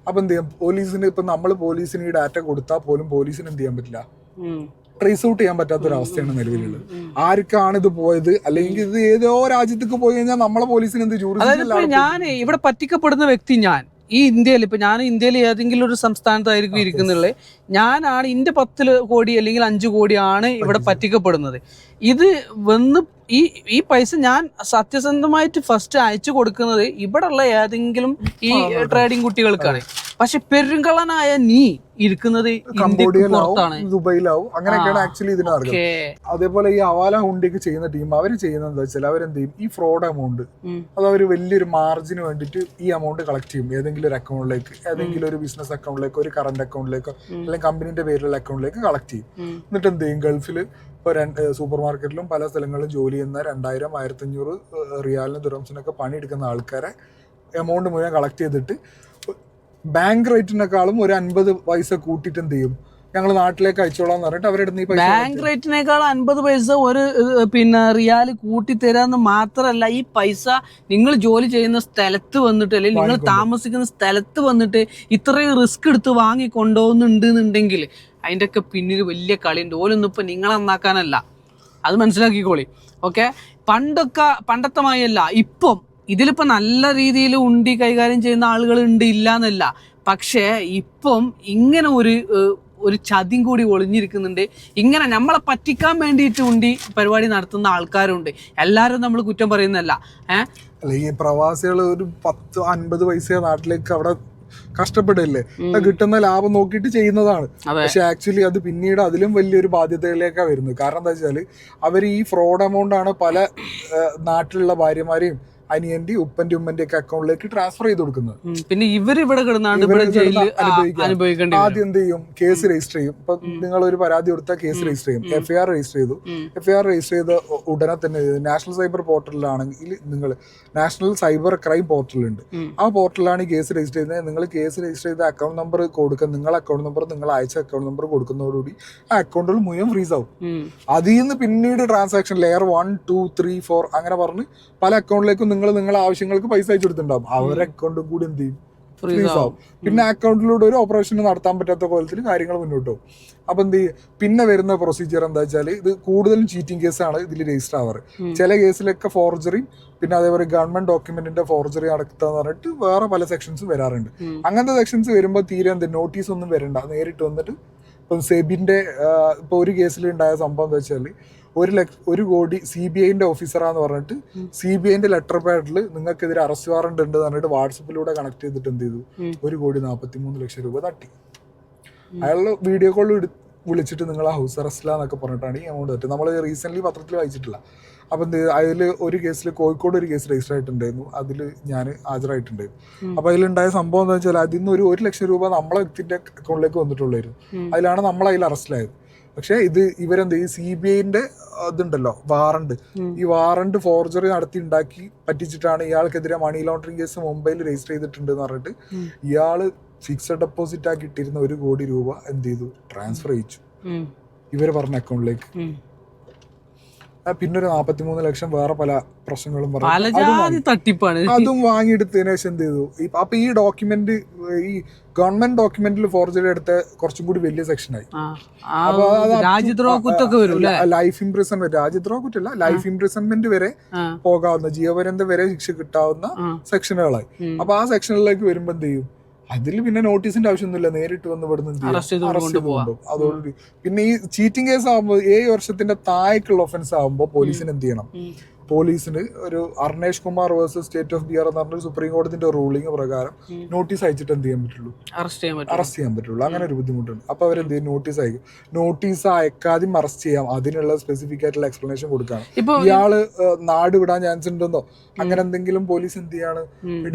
അപ്പൊ എന്ത് ചെയ്യാം? പോലീസിന് ഇപ്പൊ നമ്മൾ പോലീസിന് ഈ ഡാറ്റ കൊടുത്താൽ പോലും പോലീസിന് എന്ത് ചെയ്യാൻ പറ്റില്ല. ട്രേസ് ഔട്ട് ചെയ്യാൻ പറ്റാത്ത ഒരു അവസ്ഥയാണ് നിലവിലുള്ളത്. ആർക്കാണ് ഇത് പോയത്? അല്ലെങ്കിൽ ഇത് ഏതോ രാജ്യത്തേക്ക് പോയി കഴിഞ്ഞാൽ നമ്മളെ പോലീസിന് എന്ത് അതായത് ഞാൻ ഇവിടെ പറ്റിക്കപ്പെടുന്ന വ്യക്തി ഞാൻ. ഈ ഇന്ത്യയിൽ ഇപ്പൊ ഞാൻ ഇന്ത്യയിൽ ഏതെങ്കിലും ഒരു സംസ്ഥാനത്തായിരിക്കും. ഇരിക്കുന്നുള്ളത് ഞാനാണ് ഇന്റെ പത്തിൽ കോടി അല്ലെങ്കിൽ അഞ്ചു കോടിയാണ് ഇവിടെ പറ്റിക്കപ്പെടുന്നത്. ഇത് വന്ന് ഈ ഈ പൈസ ഞാൻ സത്യസന്ധമായിട്ട് ഫസ്റ്റ് അയച്ചു കൊടുക്കുന്നത് ഇവിടെ ഉള്ള ഏതെങ്കിലും ഈ ട്രേഡിംഗ് കുട്ടികൾക്കാണ്. പക്ഷെ പെരുങ്കളനായ നീ ഇരിക്കുന്നത് പുറത്താണ്. ദുബൈയിലാവും. അങ്ങനെയൊക്കെയാണ് ആക്ച്വലി ഇതിന് നടക്കുന്നത് അതേപോലെ ഈ അവാല ഹുണ്ടിക്ക് ചെയ്യുന്ന ടീം അവർ ചെയ്യുന്നത് എന്താ വെച്ചാൽ അവരെന്ത് ചെയ്യും? ഈ ഫ്രോഡ് എമൗണ്ട് അത് അവർ വലിയൊരു മാർജിന് വേണ്ടിയിട്ട് ഈ എമൗണ്ട് കളക്ട് ചെയ്യും. ഏതെങ്കിലും ഒരു അക്കൗണ്ടിലേക്ക് ഏതെങ്കിലും ഒരു ബിസിനസ് അക്കൗണ്ടിലേക്കോ ഒരു കറണ്ട് അക്കൗണ്ടിലേക്കോ അല്ലെങ്കിൽ കമ്പനിന്റെ പേരിലുള്ള അക്കൗണ്ടിലേക്ക് കളക്ട് ചെയ്യും. എന്നിട്ട് എന്ത് ചെയ്യും? ഗൾഫിൽ ഇപ്പോൾ രണ്ട് സൂപ്പർ മാർക്കറ്റിലും പല സ്ഥലങ്ങളിലും ജോലി ചെയ്യുന്ന രണ്ടായിരം ആയിരത്തി അഞ്ഞൂറ് റിയാലിന് ദുരംസിനൊക്കെ പണിയെടുക്കുന്ന ആൾക്കാരെ എമൗണ്ട് മുഴുവൻ കളക്ട് ചെയ്തിട്ട് ബാങ്ക് റേറ്റിനേക്കാളും ഒരു അൻപത് പൈസ കൂട്ടിയിട്ട് എന്ത് ചെയ്യും? ഞങ്ങൾ നാട്ടിലേക്ക് അയച്ചോളാം എന്ന് പറഞ്ഞിട്ട് അവരുടെ ബാങ്ക് റേറ്റിനേക്കാളും അൻപത് പൈസ ഒരു പിന്നെ റിയാൽ കൂട്ടി തരാന്ന് മാത്രല്ല ഈ പൈസ നിങ്ങൾ ജോലി ചെയ്യുന്ന സ്ഥലത്ത് വന്നിട്ട് അല്ലെങ്കിൽ നിങ്ങൾ താമസിക്കുന്ന സ്ഥലത്ത് വന്നിട്ട് ഇത്രയും റിസ്ക് എടുത്ത് വാങ്ങി കൊണ്ടുപോകുന്നുണ്ട് എന്നുണ്ടെങ്കിൽ അതിന്റെ ഒക്കെ പിന്നിൽ വലിയ കളിയുണ്ട്. ഓലൊന്നും ഇപ്പൊ നിങ്ങളെ നന്നാക്കാനല്ല. അത് മനസ്സിലാക്കിക്കോളി. ഓക്കെ പണ്ടൊക്കെ പണ്ടത്തെ മായല്ല ഇപ്പം ഇതിലിപ്പോ നല്ല രീതിയിൽ ഉണ്ടി കൈകാര്യം ചെയ്യുന്ന ആളുകൾ ഉണ്ട് ഇല്ല എന്നല്ല പക്ഷേ ഇപ്പം ഇങ്ങനെ ഒരു ഒരു ചതിയും കൂടി ഒളിഞ്ഞിരിക്കുന്നുണ്ട്. ഇങ്ങനെ നമ്മളെ പറ്റിക്കാൻ വേണ്ടിയിട്ട് ഉണ്ടി പരിപാടി നടത്തുന്ന ആൾക്കാരുണ്ട്. എല്ലാവരും നമ്മൾ കുറ്റം പറയുന്നല്ല ഏഹ് അല്ല ഈ പ്രവാസികൾ ഒരു പത്ത് അൻപത് പൈസ നാട്ടിലേക്ക് അവിടെ കഷ്ടപ്പെടില്ലേ? കിട്ടുന്ന ലാഭം നോക്കിയിട്ട് ചെയ്യുന്നതാണ്. പക്ഷെ ആക്ച്വലി അത് പിന്നീട് അതിലും വലിയൊരു ബാധ്യതയിലേക്കാണ് വരുന്നത്. കാരണം എന്താ വെച്ചാൽ അവർ ഈ ഫ്രോഡ് എമൗണ്ട് ആണ് പല നാട്ടിലുള്ള ഭാര്യമാരെയും അനിയന്റെ ഉപ്പന്റെ ഉമ്മന്റെ ഒക്കെ അക്കൗണ്ടിലേക്ക് ട്രാൻസ്ഫർ ചെയ്ത് കൊടുക്കുന്നത്. പിന്നെ ഇവർ ഇവിടെ കിടന്നാണ്ട് ആദ്യം എന്ത് ചെയ്യും? കേസ് രജിസ്റ്റർ ചെയ്യും. ഇപ്പൊ നിങ്ങൾ ഒരു പരാതി കൊടുത്താൽ കേസ് രജിസ്റ്റർ ചെയ്യും. എഫ്ഐആർ രജിസ്റ്റർ ചെയ്തു. എഫ്ഐആർ രജിസ്റ്റർ ചെയ്ത ഉടനെ തന്നെ നാഷണൽ സൈബർ പോർട്ടലിലാണെങ്കിൽ നിങ്ങൾ നാഷണൽ സൈബർ ക്രൈം പോർട്ടലുണ്ട് ആ പോർട്ടലാണ് ഈ കേസ് രജിസ്റ്റർ ചെയ്യുന്നത്. നിങ്ങൾ കേസ് രജിസ്റ്റർ ചെയ്ത അക്കൗണ്ട് നമ്പർ കൊടുക്കുക നിങ്ങളെ അക്കൗണ്ട് നമ്പർ നിങ്ങൾ അയച്ച അക്കൗണ്ട് നമ്പർ കൊടുക്കുന്നതോടുകൂടി ആ അക്കൗണ്ടുകൾ മുഴുവൻ ഫ്രീസ് ആവും. അതിൽ നിന്ന് പിന്നീട് transaction layer one two three four അങ്ങനെ പറഞ്ഞ് പല അക്കൗണ്ടിലേക്കും നിങ്ങൾ നിങ്ങളുടെ ആവശ്യങ്ങൾക്ക് പൈസ അയച്ചു കൊടുത്തിട്ടുണ്ടാവും. അവരുടെ അക്കൗണ്ടും കൂടി എന്ത് ചെയ്യും? ഫ്രീസ് ആവും. പിന്നെ അക്കൗണ്ടിലൂടെ ഒരു ഓപ്പറേഷൻ നടത്താൻ പറ്റാത്ത കോലത്തിൽ കാര്യങ്ങൾ മുന്നോട്ട് പോകും. അപ്പൊ എന്ത് ചെയ്യും? പിന്നെ വരുന്ന പ്രൊസീജിയർ എന്താ വെച്ചാൽ ഇത് കൂടുതലും ചീറ്റിംഗ് കേസാണ് ഇതിൽ രജിസ്റ്റർ ആവാറ്. ചില കേസിലൊക്കെ ഫോർജറി പിന്നെ അതേപോലെ ഗവൺമെന്റ് ഡോക്യുമെന്റിന്റെ ഫോർജറി നടത്താന്ന് പറഞ്ഞിട്ട് വേറെ പല സെക്ഷൻസും വരാറുണ്ട്. അങ്ങനത്തെ സെക്ഷൻസ് വരുമ്പോൾ തീരെ എന്ത് നോട്ടീസ് ഒന്നും വരണ്ട. നേരിട്ട് വന്നിട്ട് ഇപ്പം സെബിന്റെ ഇപ്പൊ ഒരു കേസിൽ ഉണ്ടായ സംഭവം എന്താ വെച്ചാൽ ഒരു ലക്ഷ ഒരു കോടി സി ബി ഐന്റെ ഓഫീസറാന്ന് പറഞ്ഞിട്ട്. സി ബി ഐന്റെ ലെറ്റർ പാഡിൽ നിങ്ങൾക്കെതിരെ അറസ്റ്റ് വാറണ്ട് ഉണ്ട് പറഞ്ഞിട്ട് വാട്സപ്പിലൂടെ കണക്ട് ചെയ്തിട്ട് എന്ത് ചെയ്തു? ഒരു കോടി നാൽപ്പത്തി മൂന്ന് ലക്ഷം രൂപ തട്ടി. അയാളുടെ വീഡിയോ കോൾ വിളിച്ചിട്ട് നിങ്ങൾ ആ ഹൗസ് അറസ്റ്റിലാന്നൊക്കെ പറഞ്ഞിട്ടാണ് ഈ എമൗണ്ട് തട്ടി നമ്മൾ റീസെന്റ് പത്രത്തിൽ വായിച്ചിട്ടില്ല. അപ്പം എന്ത് അതിൽ ഒരു കേസിൽ കോഴിക്കോട് ഒരു കേസ് രജിസ്റ്റർ ആയിട്ടുണ്ടായിരുന്നു. അതിൽ ഞാൻ ഹാജരായിട്ടുണ്ടായിരുന്നു. അപ്പം അതിലുണ്ടായ സംഭവം എന്താ വെച്ചാൽ അതിൽ നിന്ന് ഒരു ഒരു ലക്ഷം രൂപ നമ്മളെ വ്യക്തിന്റെ അക്കൗണ്ടിലേക്ക് വന്നിട്ടുള്ളായിരുന്നു. അതിലാണ് നമ്മൾ അതിൽ അറസ്റ്റിലായത് പക്ഷേ ഇത് ഇവരെന്ത് ഈ സി ബി ഐന്റെ ഇതുണ്ടല്ലോ വാറണ്ട് ഈ വാറണ്ട് ഫോർജറി നടത്തി ഉണ്ടാക്കി പറ്റിച്ചിട്ടാണ് ഇയാൾക്കെതിരെ മണി ലോണ്ടറിങ് കേസ് മുംബൈയിൽ രജിസ്റ്റർ ചെയ്തിട്ടുണ്ട് എന്ന് പറഞ്ഞിട്ട്. ഇയാൾ ഫിക്സഡ് ഡെപ്പോസിറ്റ് ആക്കി ഇട്ടിരുന്ന ഒരു കോടി രൂപ എന്ത് ചെയ്തു? ട്രാൻസ്ഫർ ചെയ്യിച്ചു. ഇവർ പറഞ്ഞ അക്കൗണ്ടിലേക്ക് പിന്നെ ഒരു നാപ്പത്തിമൂന്ന് ലക്ഷം വേറെ പല പ്രശ്നങ്ങളും പറഞ്ഞു. തട്ടിപ്പാണ്. അതും വാങ്ങിയെടുത്തതിന് ശേഷം എന്ത് ചെയ്തു? അപ്പൊ ഈ ഡോക്യുമെന്റ് ഈ ഗവൺമെന്റ് ഡോക്യുമെന്റിൽ ഫോർജറി എടുത്ത കുറച്ചും കൂടി വലിയ സെക്ഷനായി അപ്പൊ രാജ്യദ്രോഹ വരും ലൈഫ് ഇംപ്രിസൺമെന്റ് രാജ്യദ്രോഹ കുറ്റല്ല ലൈഫ് ഇംപ്രിസൺമെന്റ് വരെ പോകാവുന്ന ജീവപര്യന്തം വരെ ശിക്ഷ കിട്ടാവുന്ന സെക്ഷനുകളായി. അപ്പൊ ആ സെക്ഷനിലേക്ക് വരുമ്പോ എന്ത് ചെയ്യും? അതിൽ പിന്നെ നോട്ടീസിന്റെ ആവശ്യമൊന്നുമില്ല നേരിട്ട് വന്ന് ഇവിടുന്ന്. കൊണ്ടുപോകും. അതോടുകൂടി പിന്നെ ഈ ചീറ്റിംഗ് കേസ് ആകുമ്പോൾ ഏഴ് വർഷത്തിന്റെ താഴേക്കുള്ള ഒഫൻസ് ആകുമ്പോൾ പോലീസിന് എന്ത് ചെയ്യണം. പോലീസിന് ഒരു Arnesh Kumar versus state of Bihar എന്ന് പറഞ്ഞൊരു സുപ്രീം കോടതിന്റെ റൂളിംഗ് പ്രകാരം നോട്ടീസ് അയച്ചിട്ട് എന്ത് ചെയ്യാൻ പറ്റുള്ളൂ? അറസ്റ്റ് ചെയ്യാൻ അറസ്റ്റ് ചെയ്യാൻ പറ്റുള്ളൂ. അങ്ങനെ ഒരു ബുദ്ധിമുട്ടുണ്ട്. അപ്പൊ അവരെന്ത് ചെയ്യും? നോട്ടീസ് അയക്കും. നോട്ടീസ് അയക്കാതെയും അറസ്റ്റ് ചെയ്യാം. അതിനുള്ള സ്പെസിഫിക് ആയിട്ടുള്ള എക്സ്പ്ലനേഷൻ കൊടുക്കാണ്. ഇയാൾ നാട് വിടാൻ ചാൻസ് ഉണ്ടെന്നോ? അങ്ങനെ എന്തെങ്കിലും പോലീസ് എന്ത് ചെയ്യാണ്?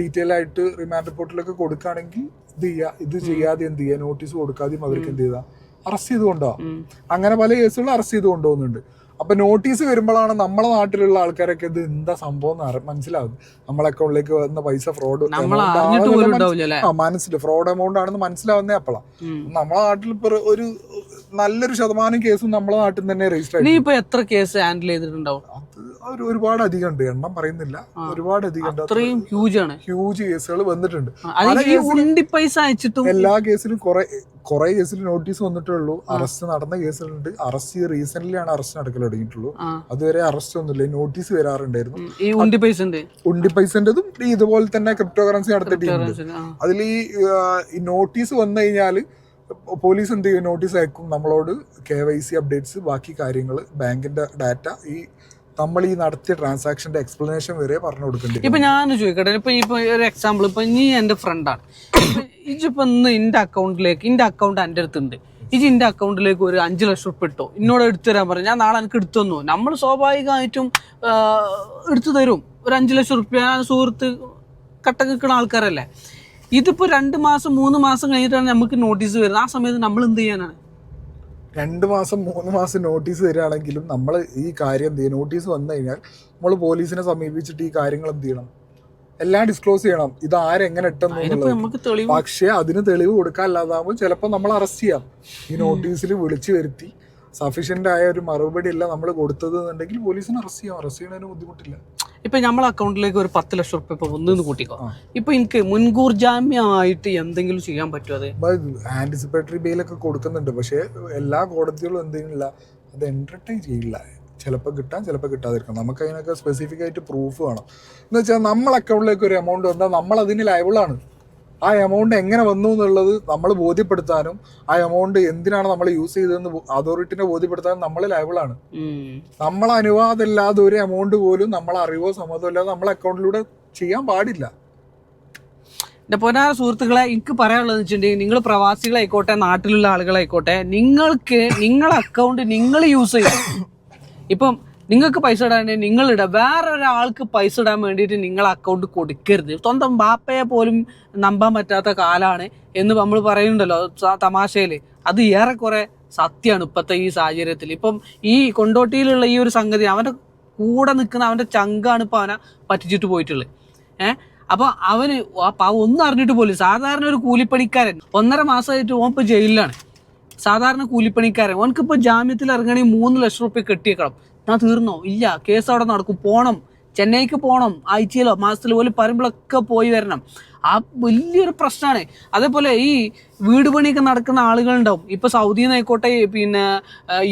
ഡീറ്റെയിൽ ആയിട്ട് റിമാൻഡ് റിപ്പോർട്ടിലൊക്കെ കൊടുക്കുകയാണെങ്കിൽ ഇത് ചെയ്യാ ഇത് ചെയ്യാതെ എന്ത് ചെയ്യുക നോട്ടീസ് കൊടുക്കാതെയും അവർക്ക് എന്ത് ചെയ്താ? അറസ്റ്റ് ചെയ്ത് കൊണ്ടുപോകാം അങ്ങനെ പല കേസുകളും അറസ്റ്റ് ചെയ്ത് കൊണ്ടുപോകുന്നുണ്ട്. അപ്പൊ നോട്ടീസ് വരുമ്പോഴാണ് നമ്മളെ നാട്ടിലുള്ള ആൾക്കാരൊക്കെ ഇത് എന്താ സംഭവം എന്ന് മനസ്സിലാവും. മനസ്സിലാവുന്നത് നമ്മളെ അക്കൗണ്ടിലേക്ക് വന്ന പൈസ ഫ്രോഡ് മനസ്സിൽ ഫ്രോഡ് എമൗണ്ട് ആണെന്ന് മനസ്സിലാവുന്നേ അപ്പോഴാണ് ഉം. നമ്മളെ നാട്ടിൽ ഇപ്പൊ ഒരു നല്ലൊരു ശതമാനം കേസും നമ്മളെ നാട്ടിൽ തന്നെ രജിസ്റ്റർ നീ ഇപ്പൊ എത്ര കേസ് ഹാൻഡിൽ ചെയ്തിട്ടുണ്ടാവും? അത് ഒരു ഒരുപാട് അധികം ഉണ്ട്. എണ്ണം പറയുന്നില്ല. ഒരുപാട് അധികം ഉണ്ട്. അത്രയും ഹ്യൂജ് ആണ്. ഹ്യൂജ് കേസുകൾ വന്നിട്ടുണ്ട്. പൈസ അയച്ചിട്ടും എല്ലാ കേസിലും കുറെ കുറെ കേസിൽ നോട്ടീസ് വന്നിട്ടേ ഉള്ളൂ അറസ്റ്റ് നടന്ന കേസിലുണ്ട് അറസ്റ്റ് റീസെന്റ് ആണ് അറസ്റ്റ് നടക്കൽ തുടങ്ങിയിട്ടുള്ളൂ അതുവരെ അറസ്റ്റ് ഒന്നുമില്ല. നോട്ടീസ് വരാറുണ്ടായിരുന്നു. ഈ ഉണ്ടി പൈസ ഉണ്ട് ഉണ്ടി പൈസന്റെതും ഇതുപോലെ തന്നെ ക്രിപ്റ്റോ കറൻസി നടത്തിയിട്ടുണ്ട്. അതിൽ ഈ ഈ നോട്ടീസ് വന്നു കഴിഞ്ഞാൽ പോലീസ് എന്ത് ചെയ്യും? നോട്ടീസ് അയക്കും നമ്മളോട് കെ വൈ സി അപ്ഡേറ്റ്സ് ബാക്കി കാര്യങ്ങൾ ബാങ്കിന്റെ ഡാറ്റ ഈ നമ്മൾ ഈ നടത്തിയ ട്രാൻസാക്ഷന്റെ എക്സ്പ്ലനേഷൻ വരെ പറഞ്ഞു കൊടുക്കേണ്ടി ഇപ്പൊ ഞാൻ ചോദിക്കട്ടെ. ഇപ്പൊ ഇപ്പൊ ഒരു എക്സാമ്പിൾ ഇപ്പൊ നീ എന്റെ ഫ്രണ്ടാണ് ഇജിപ്പൊ ഇന്ന് എന്റെ അക്കൗണ്ടിലേക്ക് എന്റെ അക്കൗണ്ട് എന്റെ അടുത്തുണ്ട്. ഇജി എന്റെ അക്കൗണ്ടിലേക്ക് ഒരു അഞ്ചു ലക്ഷം രൂപ ഇട്ടോ? എന്നോട് എടുത്തു തരാൻ പറഞ്ഞു. ഞാൻ നാളെ എനിക്ക് എടുത്തു തന്നു. നമ്മൾ സ്വാഭാവികമായിട്ടും എടുത്തു തരും. ഒരു അഞ്ചു ലക്ഷം ഉറുപ്പ്യ സുഹൃത്ത് കട്ട നിൽക്കുന്ന ആൾക്കാരല്ലേ? ഇതിപ്പോ രണ്ട് മാസം മൂന്ന് മാസം കഴിഞ്ഞിട്ടാണ് നമുക്ക് നോട്ടീസ് വരുന്നത്. ആ സമയത്ത് നമ്മൾ എന്ത് ചെയ്യാനാണ്? രണ്ട് മാസം മൂന്ന് മാസം നോട്ടീസ് തരികയാണെങ്കിലും നമ്മൾ ഈ കാര്യം എന്ത് ചെയ്യും നോട്ടീസ് വന്നു കഴിഞ്ഞാൽ നമ്മൾ പോലീസിനെ സമീപിച്ചിട്ട് ഈ കാര്യങ്ങൾ എന്ത് ചെയ്യണം? എല്ലാം ഡിസ്ക്ലോസ് ചെയ്യണം. ഇത് ആരെങ്ങനെ ഇട്ടെന്ന് ഇട്ടെന്നുള്ളത് പക്ഷേ അതിന് തെളിവ് കൊടുക്കാനില്ലാതാകുമ്പോൾ ചിലപ്പോൾ നമ്മൾ അറസ്റ്റ് ചെയ്യാം. ഈ നോട്ടീസിൽ വിളിച്ചു വരുത്തി. സഫീഷ്യന്റ് ആയ ഒരു മറുപടി അല്ല നമ്മൾ കൊടുത്തത് എന്നുണ്ടെങ്കിൽ പോലീസിനെ അറസ്റ്റ് ചെയ്യാം. അറസ്റ്റ് ചെയ്യുന്നതിന് ബുദ്ധിമുട്ടില്ല. ഇപ്പൊ നമ്മളെ അക്കൗണ്ടിലേക്ക് ഒരു പത്ത് ലക്ഷം റുപ്യ ഇപ്പൊ ഒന്നിന്ന് കൂട്ടിക്കോ. ഇപ്പൊ എനിക്ക് മുൻകൂർ ജാമ്യമായിട്ട് എന്തെങ്കിലും ചെയ്യാൻ പറ്റുമോ അത്? ആന്റിസിപ്പേറ്ററി ബെയിലൊക്കെ കൊടുക്കുന്നുണ്ട്. പക്ഷേ എല്ലാ കോടതികളും എന്തെങ്കിലും അത് എന്റർടൈൻ ചെയ്യില്ല. ചിലപ്പോൾ കിട്ടാൻ ചിലപ്പോൾ കിട്ടാതിരിക്കാം. നമുക്ക് അതിനൊക്കെ സ്പെസിഫിക് ആയിട്ട് പ്രൂഫ് വേണം. എന്ന് വെച്ചാൽ നമ്മൾ അക്കൗണ്ടിലേക്ക് ഒരു എമൗണ്ട് വന്നാൽ നമ്മൾ അതിന് ലയബിളാണ് ആ എമൗണ്ട് എങ്ങനെ വന്നു എന്നുള്ളത് നമ്മൾ ബോധ്യപ്പെടുത്താനും ആ എമൗണ്ട് എന്തിനാണ് നമ്മൾ യൂസ് ചെയ്തതെന്ന് അതോറിറ്റിനെ ബോധ്യപ്പെടുത്താനും നമ്മൾ ലൈബിൾ ആണ്. നമ്മൾ അനുവാദമില്ലാതെ ഒരു എമൗണ്ട് പോലും നമ്മൾ അറിവോ സമ്മതമോ ഇല്ലാതെ നമ്മളെ അക്കൗണ്ടിലൂടെ ചെയ്യാൻ പാടില്ല. എന്റെ പൊന്നാര സുഹൃത്തുക്കളെ എനിക്ക് പറയാനുള്ളത് വെച്ചിട്ടുണ്ടെങ്കിൽ നിങ്ങൾ പ്രവാസികളായിക്കോട്ടെ നാട്ടിലുള്ള ആളുകളായിക്കോട്ടെ നിങ്ങൾക്ക് നിങ്ങളെ അക്കൗണ്ട് നിങ്ങൾ യൂസ് ചെയ്യും ഇപ്പം നിങ്ങൾക്ക് പൈസ ഇടാൻ നിങ്ങളിട വേറൊരാൾക്ക് പൈസ ഇടാൻ വേണ്ടിയിട്ട് നിങ്ങൾ അക്കൗണ്ട് കൊടുക്കരുത്. സ്വന്തം ബാപ്പയെ പോലും നമ്പാൻ പറ്റാത്ത കാലാണ് എന്ന് നമ്മൾ പറയുന്നുണ്ടല്ലോ. തമാശയിൽ അത് ഏറെക്കുറെ സത്യമാണ് ഇപ്പോഴത്തെ ഈ സാഹചര്യത്തിൽ ഇപ്പം ഈ കൊണ്ടോട്ടിയിലുള്ള ഈ ഒരു സംഗതി അവന്റെ കൂടെ നിൽക്കുന്ന അവന്റെ ചങ്കാണ് ഇപ്പോൾ അവനെ പറ്റിച്ചിട്ട് പോയിട്ടുള്ളത് ഏഹ് അപ്പോൾ അവന് ഒന്നും അറിഞ്ഞിട്ട് പോലും സാധാരണ ഒരു കൂലിപ്പണിക്കാരൻ ഒന്നര മാസമായിട്ട് ഓൻ ഇപ്പോൾ ജയിലിലാണ്. സാധാരണ കൂലിപ്പണിക്കാരൻ. ഓനക്കിപ്പോ ജാമ്യത്തിൽ ഇറങ്ങണമെങ്കിൽ മൂന്ന് ലക്ഷം റുപ്യ കെട്ടിയേക്കണം. ഞാൻ തീർന്നോ? ഇല്ല കേസ് അവിടെ നടക്കും. പോകണം ചെന്നൈക്ക് പോകണം ആഴ്ചയിലോ മാസത്തിലോ പോലും പറയുമ്പോഴൊക്കെ പോയി വരണം. ആ വലിയൊരു പ്രശ്നമാണ് അതേപോലെ ഈ വീട് പണിയൊക്കെ നടക്കുന്ന ആളുകളുണ്ടാവും. ഇപ്പൊ സൗദിയിൽ നിന്നായിക്കോട്ടെ പിന്നെ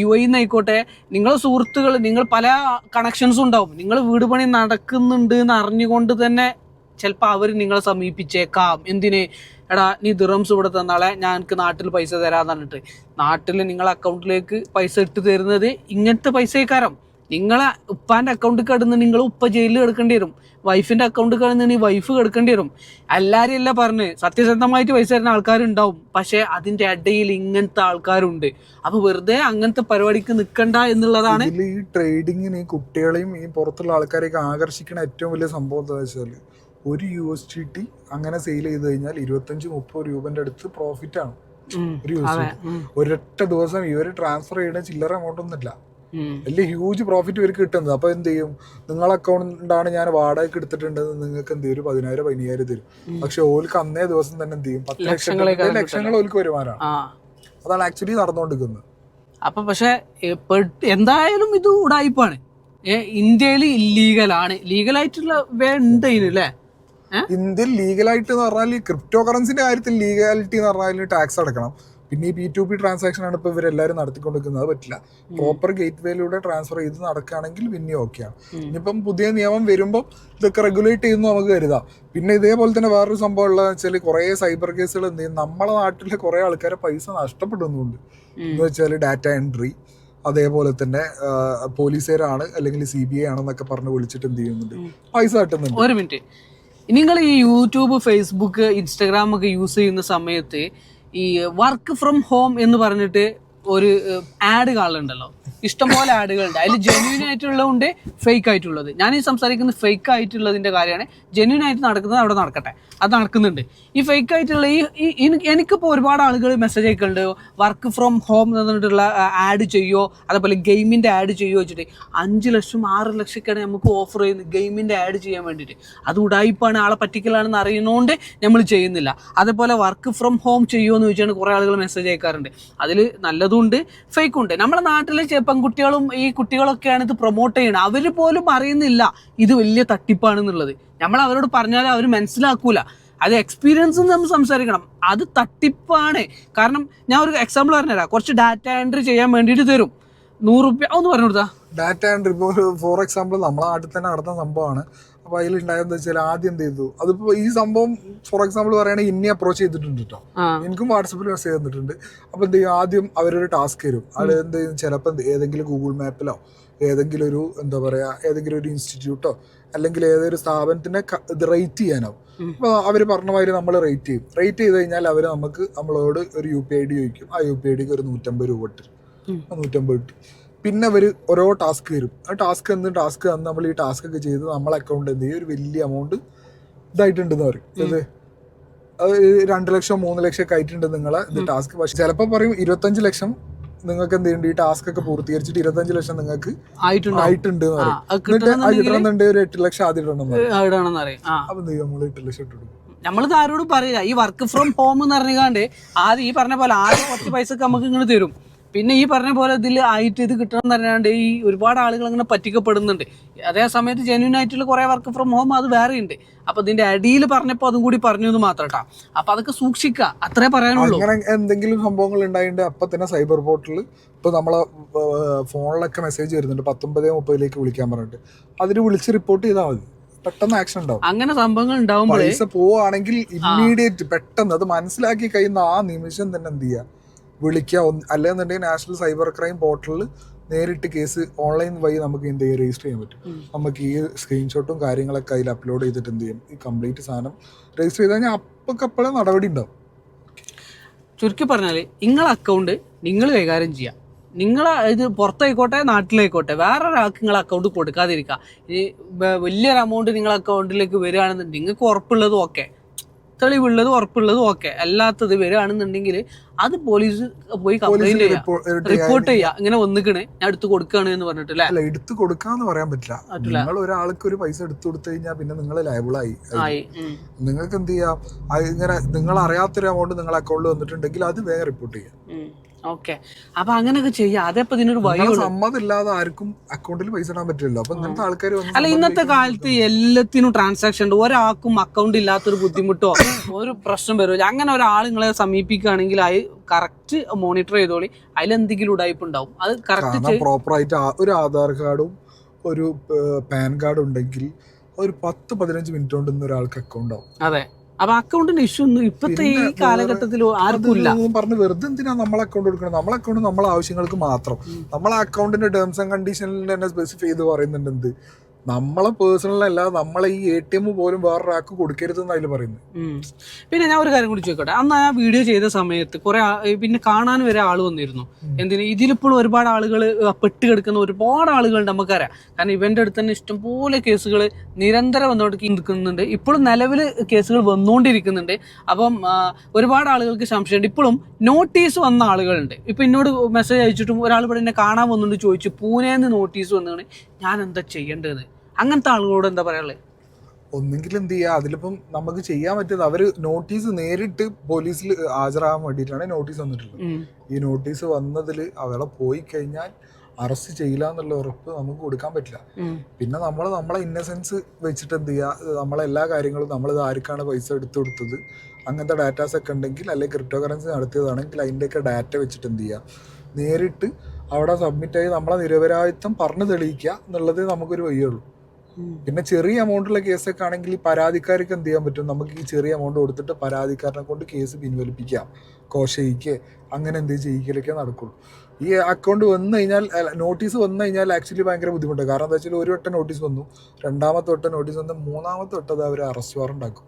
യു എയിൽ നിന്നായിക്കോട്ടെ നിങ്ങളെ സുഹൃത്തുക്കൾ നിങ്ങൾ പല കണക്ഷൻസും ഉണ്ടാവും. നിങ്ങൾ വീട് പണി നടക്കുന്നുണ്ട് എന്ന് അറിഞ്ഞുകൊണ്ട് തന്നെ ചിലപ്പോൾ അവർ നിങ്ങളെ സമീപിച്ചേക്കാം. എന്തിന്? എടാ നീ ദിറംസ് ഇവിടെ തന്നാളെ ഞാൻ എനിക്ക് നാട്ടിൽ പൈസ തരാന്ന് പറഞ്ഞിട്ട്. നാട്ടിൽ നിങ്ങളെ അക്കൗണ്ടിലേക്ക് പൈസ ഇട്ട് തരുന്നത് ഇങ്ങനത്തെ പൈസക്കാരം നിങ്ങളെ ഉപ്പാന്റെ അക്കൗണ്ട് കിടന്ന് നിങ്ങൾ ഉപ്പ ജയിലിൽ കിടക്കേണ്ടി വരും. വൈഫിന്റെ അക്കൗണ്ട് കിടന്ന് വൈഫ് കിടക്കേണ്ടി വരും. എല്ലാരും അല്ല പറഞ്ഞ്? സത്യസന്ധമായിട്ട് പൈസ തരുന്ന ആൾക്കാരുണ്ടാവും. പക്ഷേ അതിന്റെ ഇടയിൽ ഇങ്ങനത്തെ ആൾക്കാരുണ്ട്. അപ്പൊ വെറുതെ അങ്ങനത്തെ പരിപാടിക്ക് നിൽക്കണ്ട എന്നുള്ളതാണ് ഈ ട്രേഡിങ്ങിന് ഈ കുട്ടികളെയും ഈ പുറത്തുള്ള ആൾക്കാരെയൊക്കെ ആകർഷിക്കുന്ന ഏറ്റവും വലിയ സംഭവം എന്താ വെച്ചാൽ ഒരു യു എസ് ടി ടി അങ്ങനെ സെയിൽ ചെയ്ത് കഴിഞ്ഞാൽ ഇരുപത്തഞ്ച് മുപ്പത് രൂപന്റെ അടുത്ത് പ്രോഫിറ്റ് ആണ്. ഒരു ഒരൊറ്റ ദിവസം ഇവർ ട്രാൻസ്ഫർ ചെയ്യുന്ന ചില്ലറ എമൗണ്ട് ഒന്നുമില്ല. വലിയ ഹ്യൂജ് പ്രോഫിറ്റ് ഇവർക്ക് കിട്ടുന്നത്. അപ്പൊ എന്ത് ചെയ്യും? നിങ്ങളെ അക്കൗണ്ടാണ് ഞാൻ വാടകയ്ക്ക് എടുത്തിട്ടുണ്ടെന്ന് നിങ്ങൾക്ക് എന്ത് ചെയ്യും? ഒരു പതിനായിരം പതിനായിരം തരും. പക്ഷെ ഓൽക്ക് അന്നേ ദിവസം തന്നെ എന്ത് ചെയ്യും? പത്ത് ലക്ഷം ലക്ഷങ്ങൾ ഓൽക്ക് വരുമാനമാണ്. അതാണ് ആക്ച്വലി നടന്നുകൊണ്ടിരിക്കുന്നത് അപ്പൊ പക്ഷെ എന്തായാലും ഇത് ഉടായിപ്പാണ്. ഇന്ത്യയിൽ ഇല്ലീഗലാണ് ലീഗലായിട്ടുള്ള വേ ഉണ്ട് ഇതിനല്ലേ ഇന്ത്യയിൽ ലീഗലായിട്ട് എന്ന് പറഞ്ഞാൽ ക്രിപ്റ്റോ കറൻസിന്റെ കാര്യത്തിൽ ലീഗാലിറ്റി എന്ന് പറഞ്ഞാൽ ടാക്സ് അടക്കണം. പിന്നെ ഈ പി ടു പി ട്രാൻസാക്ഷൻ ആണ് ഇപ്പൊ ഇവരെല്ലാവരും നടത്തിക്കൊണ്ടിരിക്കുന്നത്. അത് പറ്റില്ല. പ്രോപ്പർ ഗേറ്റ് വേയിലൂടെ ട്രാൻസ്ഫർ ചെയ്ത് നടക്കുകയാണെങ്കിൽ പിന്നെ ഓക്കെയാണ് ഇനിയിപ്പം പുതിയ നിയമം വരുമ്പോൾ ഇതൊക്കെ റെഗുലേറ്റ് ചെയ്യുന്നു നമുക്ക് കരുതാം. പിന്നെ ഇതേപോലെ തന്നെ വേറൊരു സംഭവം ഉള്ളതെന്ന് വെച്ചാൽ കുറേ സൈബർ കേസുകൾ എന്ത് ചെയ്യും? നമ്മളെ നാട്ടിലെ കുറേ ആൾക്കാരെ പൈസ നഷ്ടപ്പെടുന്നുണ്ട്. എന്ന് വെച്ചാൽ ഡാറ്റ എൻട്രി അതേപോലെ തന്നെ പോലീസുകാരാണ് അല്ലെങ്കിൽ സി ബി ഐ ആണെന്നൊക്കെ പറഞ്ഞ് വിളിച്ചിട്ട് എന്ത് ചെയ്യുന്നുണ്ട്? പൈസ കിട്ടുന്നുണ്ട് ഒരു മിനിറ്റ് നിങ്ങൾ ഈ യൂട്യൂബ് ഫേസ്ബുക്ക് ഇൻസ്റ്റാഗ്രാം ഒക്കെ യൂസ് ചെയ്യുന്ന സമയത്ത് ഈ വർക്ക് ഫ്രം ഹോം എന്ന് പറഞ്ഞിട്ട് ഒരു ആഡ് കാണലുണ്ടല്ലോ ഇഷ്ടംപോലെ ആഡുകളുണ്ട്. അതിൽ ജെന്യൂൻ ആയിട്ടുള്ളതുണ്ട് ഫേക്ക് ആയിട്ടുള്ളത്. ഞാൻ ഈ സംസാരിക്കുന്ന ഫേക്ക് ആയിട്ടുള്ളതിന്റെ കാര്യമാണ്. ജെന്യൂൻ ആയിട്ട് നടക്കുന്നത് അവിടെ നടക്കട്ടെ. അത് നടക്കുന്നുണ്ട്. ഈ ഫേക്ക് ആയിട്ടുള്ള ഈ ഈ- എനിക്ക് എനിക്കിപ്പോൾ ഒരുപാട് ആളുകൾ മെസ്സേജ് അയക്കുന്നുണ്ട് വർക്ക് ഫ്രം ഹോം എന്ന് പറഞ്ഞിട്ടുള്ള ആഡ് ചെയ്യോ അതേപോലെ ഗെയിമിന്റെ ആഡ് ചെയ്യോ വെച്ചിട്ട്. അഞ്ച് ലക്ഷം ആറ് ലക്ഷമൊക്കെയാണ് നമുക്ക് ഓഫർ ചെയ്യുന്നത് ഗെയിമിന്റെ ആഡ് ചെയ്യാൻ വേണ്ടിയിട്ട്. അത് ഉടായ്പാണ് ആളെ പറ്റിക്കലാണെന്ന് അറിയുന്നതുകൊണ്ട് നമ്മൾ ചെയ്യുന്നില്ല. അതേപോലെ വർക്ക് ഫ്രം ഹോം ചെയ്യുമോ എന്ന് ചോദിച്ചാണ് കുറേ ആളുകൾ മെസ്സേജ് അയക്കാറുണ്ട്. അതിൽ നല്ലതുണ്ട് ഫേക്കും ഉണ്ട്. നമ്മുടെ നാട്ടിലെ ചെ- പെൺകുട്ടികളും ഈ കുട്ടികളൊക്കെയാണ് ഇത് പ്രൊമോട്ട് ചെയ്യുന്നത് അവർ പോലും അറിയുന്നില്ല ഇത് വലിയ തട്ടിപ്പാണെന്നുള്ളത്. നമ്മൾ അവരോട് പറഞ്ഞാൽ അവർ മനസ്സിലാക്കൂല. അത് എക്സ്പീരിയൻസ് നമ്മൾ സംസാരിക്കണം. അത് തട്ടിപ്പാണ്. കാരണം ഞാൻ ഒരു എക്സാമ്പിൾ പറഞ്ഞുതരാം. കുറച്ച് ഡാറ്റ എൻട്രി ചെയ്യാൻ വേണ്ടിയിട്ട് തരും. നൂറ് റുപ്യ ഒന്ന് പറഞ്ഞു കൊടുത്താ ഡാറ്റ എൻട്രി ഇപ്പോൾ ഫോർ എക്സാമ്പിൾ നമ്മളെ നാട്ടിൽ തന്നെ നടന്ന സംഭവമാണ്. അപ്പോൾ അതിലുണ്ടായതെന്ന് വെച്ചാൽ ആദ്യം എന്ത് ചെയ്തു? അതിപ്പോ ഈ സംഭവം ഫോർ എക്സാമ്പിൾ പറയുകയാണെങ്കിൽ ഇന്നെ അപ്രോച്ച് ചെയ്തിട്ടുണ്ട് കേട്ടോ എനിക്കും വാട്സപ്പിൽ മെസ്സേജ് തന്നിട്ടുണ്ട്. അപ്പൊ എന്ത് ചെയ്യും? ആദ്യം അവരൊരു ടാസ്ക് തരും. അത് എന്ത് ചെയ്യും? ചിലപ്പോൾ ഏതെങ്കിലും ഗൂഗിൾ മാപ്പിലോ ഏതെങ്കിലും ഒരു എന്താ പറയാ ഏതെങ്കിലും ഒരു ഇൻസ്റ്റിറ്റ്യൂട്ടോ അല്ലെങ്കിൽ ഏതൊരു സ്ഥാപനത്തിനെ ഇത് റേറ്റ് ചെയ്യാനാവും അപ്പൊ അപ്പോൾ അവർ പറഞ്ഞ മാതിരി നമ്മൾ റേറ്റ് ചെയ്യും. റേറ്റ് ചെയ്ത് കഴിഞ്ഞാൽ അവർ നമുക്ക് നമ്മളോട് ഒരു യു പി ഐ ഡി ചോദിക്കും. ആ യു പി ഐ ഡിക്ക് ഒരു നൂറ്റമ്പത് രൂപ ഇട്ടു നൂറ്റമ്പത് ഇട്ട്. പിന്നെ അവർ ഓരോ ടാസ്ക് തരും. ആ ടാസ്ക് എന്ന് ടാസ്ക് തന്ന് നമ്മൾ ഈ ടാസ്ക് ഒക്കെ ചെയ്ത് നമ്മളെ അക്കൗണ്ട് എന്ത് ചെയ്യും? ഒരു വലിയ എമൗണ്ട് ഇതായിട്ടുണ്ടെന്ന് പറയും. ഇത് അത് രണ്ട് ലക്ഷം മൂന്ന് ലക്ഷം ഒക്കെ ആയിട്ടുണ്ട് നിങ്ങളെ ഇത് ടാസ്ക്. പക്ഷെ ചിലപ്പോൾ പറയും ഇരുപത്തഞ്ച് ലക്ഷം നിങ്ങൾക്ക് എന്ത് ഈ ടാസ്ക് ഒക്കെ പൂർത്തീകരിച്ചിട്ട് ഇരുപത്തഞ്ച് ലക്ഷം നിങ്ങൾക്ക് ആയിട്ടുണ്ട് എന്നിട്ട് ആ കിട്ടണമെന്നുണ്ടെങ്കിൽ കിട്ടണമെന്നുണ്ടെങ്കിൽ ഒരു എട്ട് ലക്ഷം ആദ്യം ഇടണം അപ്പൊ നമ്മൾ എട്ട് ലക്ഷം ഇട്ടു നമ്മളിത് ആരോടും പറയില്ല. ഈ വർക്ക് ഫ്രം ഹോം എന്ന് പറഞ്ഞാണ്ട് ആദ്യം ഈ പറഞ്ഞ പോലെ ആദ്യം കുറച്ച് പൈസ നമുക്ക് ഇങ്ങനെ തരും. പിന്നെ ഈ പറഞ്ഞ പോലെ ഇതിൽ ആയിട്ട് ഇത് കിട്ടണം എന്ന് പറഞ്ഞാണ്ട് ഈ ഒരുപാട് ആളുകൾ അങ്ങനെ പറ്റിക്കപ്പെടുന്നുണ്ട്. അതേ സമയത്ത് ജെന്യൂൻ ആയിട്ടുള്ള കുറെ വർക്ക് ഫ്രം ഹോം അത് വേറെ ഉണ്ട്. അപ്പൊ ഇതിന്റെ അടിയിൽ പറഞ്ഞപ്പോൾ അതും കൂടി പറഞ്ഞു എന്ന് മാത്രം കേട്ടോ അപ്പൊ അതൊക്കെ സൂക്ഷിക്കുക. അത്രേ പറയാനുള്ളൂ. അങ്ങനെ എന്തെങ്കിലും സംഭവങ്ങൾ ഉണ്ടായിട്ട് അപ്പൊ തന്നെ സൈബർ പോർട്ടലിൽ ഇപ്പൊ നമ്മളെ ഫോണിലൊക്കെ മെസ്സേജ് വരുന്നുണ്ട്. പത്തൊമ്പത് മുപ്പതിലേക്ക് വിളിക്കാൻ പറഞ്ഞിട്ട്. അതിന് വിളിച്ച് റിപ്പോർട്ട് ചെയ്താൽ മതി. പെട്ടെന്ന് ആക്ഷൻ ഉണ്ടാവും. അങ്ങനെ സംഭവങ്ങൾ ഉണ്ടാവുമ്പോൾ പൈസ പോവാണെങ്കിൽ ഇമ്മീഡിയറ്റ് പെട്ടെന്ന് അത് മനസ്സിലാക്കി കഴിയുന്ന ആ നിമിഷം തന്നെ എന്ത് ചെയ്യുക വിളിക്കുക ഒന്ന് അല്ലെന്നുണ്ടെങ്കിൽ നാഷണൽ സൈബർ ക്രൈം പോർട്ടലിൽ നേരിട്ട് കേസ് ഓൺലൈൻ വഴി നമുക്ക് എന്ത് ചെയ്യാം രജിസ്റ്റർ ചെയ്യാൻ പറ്റും. നമുക്ക് ഈ സ്ക്രീൻഷോട്ടും കാര്യങ്ങളൊക്കെ അതിൽ അപ്ലോഡ് ചെയ്തിട്ട് എന്ത് ചെയ്യും? ഈ കംപ്ലീറ്റ് സാധനം രജിസ്റ്റർ ചെയ്ത് കഴിഞ്ഞാൽ അപ്പക്കപ്പോഴും നടപടി ഉണ്ടാവും. ചുരുക്കി പറഞ്ഞാൽ നിങ്ങളെ അക്കൗണ്ട് നിങ്ങൾ കൈകാര്യം ചെയ്യുക നിങ്ങൾ ഇത് പുറത്തായിക്കോട്ടെ നാട്ടിലായിക്കോട്ടെ വേറൊരാൾക്ക് നിങ്ങൾ അക്കൗണ്ട് കൊടുക്കാതിരിക്കുക ഇനി വ- വലിയൊരു എമൗണ്ട് നിങ്ങളെ അക്കൗണ്ടിലേക്ക് വരികയാണെന്നുണ്ടെങ്കിൽ നിങ്ങൾക്ക് ഉറപ്പുള്ളതും ഓക്കെ തെളിവുള്ളതും ഉറപ്പുള്ളതും ഓക്കെ അല്ലാത്തത് വരികയാണെന്നുണ്ടെങ്കിൽ അത് പോലീസ് പോയി കംപ്ലൈന്റ് റിപ്പോർട്ട് ചെയ്യുക ഇങ്ങനെ വന്നിക്കണേ. ഞാൻ എടുത്തു കൊടുക്കാണ് എന്ന് പറഞ്ഞിട്ട് അല്ലേ? എടുത്തു കൊടുക്കാന്ന് പറയാൻ പറ്റില്ല. നിങ്ങൾ ഒരാൾക്ക് ഒരു പൈസ എടുത്തു കൊടുത്തു കഴിഞ്ഞാൽ പിന്നെ നിങ്ങൾ ലയബിളായി. നിങ്ങൾക്ക് എന്ത് ചെയ്യാം? ഇങ്ങനെ നിങ്ങൾ അറിയാത്തൊരു എമൗണ്ട് നിങ്ങളെ അക്കൗണ്ടിൽ വന്നിട്ടുണ്ടെങ്കിൽ അത് വേഗം റിപ്പോർട്ട് ചെയ്യാം. ഓക്കെ. അപ്പൊ അങ്ങനെയൊക്കെ ചെയ്യാം. അതേപ്പോ ഇതിനൊരു സമ്മതില്ലാതെ ആർക്കും അക്കൗണ്ടിൽ പൈസ ഇടാൻ പറ്റില്ലല്ലോ. അപ്പൊ ഇങ്ങനത്തെ ആൾക്കാർ അല്ല ഇന്നത്തെ കാലത്ത് എല്ലാത്തിനും ട്രാൻസാക്ഷൻ ഉണ്ട്. ഒരാൾക്കും അക്കൗണ്ട് ഇല്ലാത്തൊരു ബുദ്ധിമുട്ടോ ഒരു പ്രശ്നം വരില്ല അങ്ങനെ ഒരാൾ നിങ്ങളെ സമീപിക്കുകയാണെങ്കിൽ അത് കറക്റ്റ് മോണിറ്റർ ചെയ്തോളി. അതിലെന്തെങ്കിലും ഉടായ്പ ഉണ്ടാവും അത് കറക്റ്റ് പ്രോപ്പർ ആയിട്ട് ഒരു ആധാർ കാർഡും ഒരു പാൻ കാർഡും ഉണ്ടെങ്കിൽ ഒരു പത്ത് പതിനഞ്ച് മിനിറ്റ് കൊണ്ട് ഇന്ന് ഒരാൾക്ക് അക്കൗണ്ട് ആവും. അതെ. അപ്പൊ അക്കൗണ്ടിന്റെ ഇഷ്യൂ ഒന്നും ഇപ്പത്തെ ഈ കാലഘട്ടത്തിൽ ആർക്കും ഇല്ല. അതൊന്നും പറഞ്ഞ് വെറുതെ എന്തിനാ നമ്മൾ അക്കൗണ്ട് കൊടുക്കണം? നമ്മളെ അക്കൗണ്ട് നമ്മളെ ആവശ്യങ്ങൾക്ക് മാത്രം. നമ്മളെ അക്കൗണ്ടിന്റെ ടേംസ് ആൻഡ് കണ്ടീഷനിൽ തന്നെ സ്പെസിഫൈ ചെയ്ത് പറയുന്നുണ്ട് എന്ത്? നമ്മളെ പേഴ്സണൽ അല്ല നമ്മളെ ഈ എ ടി എം പോലും വേറൊരാൾക്ക് കൊടുക്കരുത് എന്ന് അതിൽ പറയുന്നത് പിന്നെ ഞാൻ ഒരു കാര്യം കൂടി ചോദിക്കട്ടെ. അന്ന് ആ വീഡിയോ ചെയ്ത സമയത്ത് കുറെ പിന്നെ കാണാൻ വരെ ആൾ വന്നിരുന്നു. എന്തിന്? ഇതിലിപ്പോൾ ഒരുപാട് ആളുകൾ പെട്ട് കിടക്കുന്ന ഒരുപാട് ആളുകളുണ്ട് നമുക്കറിയാം. കാരണം ഇവന്റെ അടുത്ത് തന്നെ ഇഷ്ടംപോലെ കേസുകൾ നിരന്തരം വന്നുകൊണ്ട് നിൽക്കുന്നുണ്ട്. ഇപ്പോഴും നിലവിൽ കേസുകൾ വന്നുകൊണ്ടിരിക്കുന്നുണ്ട് അപ്പം ഒരുപാട് ആളുകൾക്ക് സംശയമുണ്ട്. ഇപ്പോഴും നോട്ടീസ് വന്ന ആളുകളുണ്ട്. ഇപ്പൊ എന്നോട് മെസ്സേജ് അയച്ചിട്ടും ഒരാൾ ഇവിടെ എന്നെ കാണാൻ വന്നുകൊണ്ട് ചോദിച്ചു പൂനെന്ന് നോട്ടീസ് വന്നാണ് ഞാൻ എന്താ ചെയ്യേണ്ടത്? അങ്ങനത്തെ ആളുകളോട് എന്താ പറയാനുള്ളത് ഒന്നെങ്കിൽ എന്ത് ചെയ്യുക അതിലിപ്പം നമുക്ക് ചെയ്യാൻ പറ്റുന്നത് അവർ നോട്ടീസ് നേരിട്ട് പോലീസിൽ ഹാജരാകാൻ വേണ്ടിയിട്ടാണ് നോട്ടീസ് വന്നിട്ടുള്ളത്. ഈ നോട്ടീസ് വന്നതിൽ അവളെ പോയി കഴിഞ്ഞാൽ അറസ്റ്റ് ചെയ്യില്ല എന്നുള്ള ഉറപ്പ് നമുക്ക് കൊടുക്കാൻ പറ്റില്ല. പിന്നെ നമ്മൾ നമ്മളെ ഇന്നസെൻസ് വെച്ചിട്ട് എന്ത് ചെയ്യുക നമ്മളെ എല്ലാ കാര്യങ്ങളും നമ്മൾ ആർക്കാണ് പൈസ എടുത്തു കൊടുത്തത്? അങ്ങനത്തെ ഡാറ്റാസ് ഒക്കെ ഉണ്ടെങ്കിൽ അല്ലെങ്കിൽ ക്രിപ്റ്റോ കറൻസി നടത്തിയതാണെങ്കിൽ അതിന്റെയൊക്കെ ഡാറ്റ വെച്ചിട്ട് എന്ത് ചെയ്യുക നേരിട്ട് അവിടെ സബ്മിറ്റ് ആയി നമ്മളെ നിരപരാധിത്വം പറഞ്ഞു തെളിയിക്കുക എന്നുള്ളത് നമുക്കൊരു വഴിയുള്ളൂ. പിന്നെ ചെറിയ എമൗണ്ടുള്ള കേസൊക്കെ ആണെങ്കിൽ ഈ പരാതിക്കാർക്ക് എന്ത് ചെയ്യാൻ പറ്റും? നമുക്ക് ഈ ചെറിയ എമൗണ്ട് കൊടുത്തിട്ട് പരാതിക്കാരനെ കൊണ്ട് കേസ് പിൻവലിപ്പിക്കാം. കോശയിക്ക് അങ്ങനെ എന്ത് ചെയ്യിക്കലൊക്കെ നടക്കുള്ളൂ. ഈ അക്കൗണ്ട് വന്നു കഴിഞ്ഞാൽ നോട്ടീസ് വന്നു കഴിഞ്ഞാൽ ആക്ച്വലി ഭയങ്കര ബുദ്ധിമുട്ടാണ്. കാരണം എന്താ വെച്ചാൽ ഒരു വട്ടം നോട്ടീസ് വന്നു. രണ്ടാമത്തെ വട്ടം നോട്ടീസ് വന്ന് മൂന്നാമത്തെ വട്ടം അവർ അറസ്റ്റ് വാറണ്ട് ആക്കും.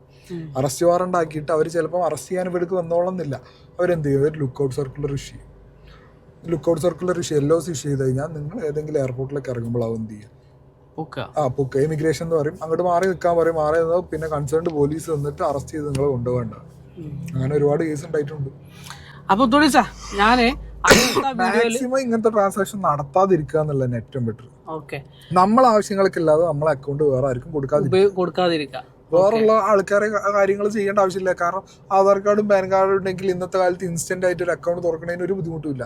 അറസ്റ്റ് വാറണ്ട് ആക്കിയിട്ട് അവർ ചിലപ്പോൾ അറസ്റ്റ് ചെയ്യാൻ ഇവിടേക്ക് വന്നോളന്നില്ല അവരെന്ത് ചെയ്യും? അവർ ലുക്ക് ഔട്ട് സർക്കുലർ ഇഷ്യൂ ചെയ്യും. Look out circular issue L issue ചെയ്ത് കഴിഞ്ഞാൽ നിങ്ങൾ ഏതെങ്കിലും എയർപോർട്ടിലേക്ക് ഇറങ്ങുമ്പോൾ അവ എന്ത് ചെയ്യുക? ആ പുക്ക. ഇമിഗ്രേഷൻ എന്ന് പറയും. അങ്ങോട്ട് മാറി നിൽക്കാൻ പറയും. മാറി നിന്നാൽ പിന്നെ കൺസേൺഡ് പോലീസ് വന്നിട്ട് അറസ്റ്റ് ചെയ്ത് നിങ്ങളെ കൊണ്ടുപോകണ്ട. അങ്ങനെ ഒരുപാട് കേസ് ഉണ്ടായിട്ടുണ്ട്. അപ്പൊ ഞാൻ വീഡിയോയിൽ മാക്സിമം ഇങ്ങനത്തെ ട്രാൻസാക്ഷൻ നടത്താതിരിക്കുക എന്നുള്ളതാണ് ഏറ്റവും ബെറ്റർ നമ്മളെ ആവശ്യങ്ങൾക്കില്ലാതെ നമ്മളെ അക്കൗണ്ട് വേറെ ആർക്കും കൊടുക്കാതിരിക്കുക. കൊടുക്കാതിരിക്കാം വേറുള്ള ആൾക്കാരെ കാര്യങ്ങൾ ചെയ്യേണ്ട ആവശ്യമില്ല. കാരണം ആധാർ കാർഡും പാൻ കാർഡും ഉണ്ടെങ്കിൽ ഇന്നത്തെ കാലത്ത് ഇൻസ്റ്റന്റ് ആയിട്ട് ഒരു അക്കൗണ്ട് തുറക്കണതിന് ഒരു ബുദ്ധിമുട്ടില്ല.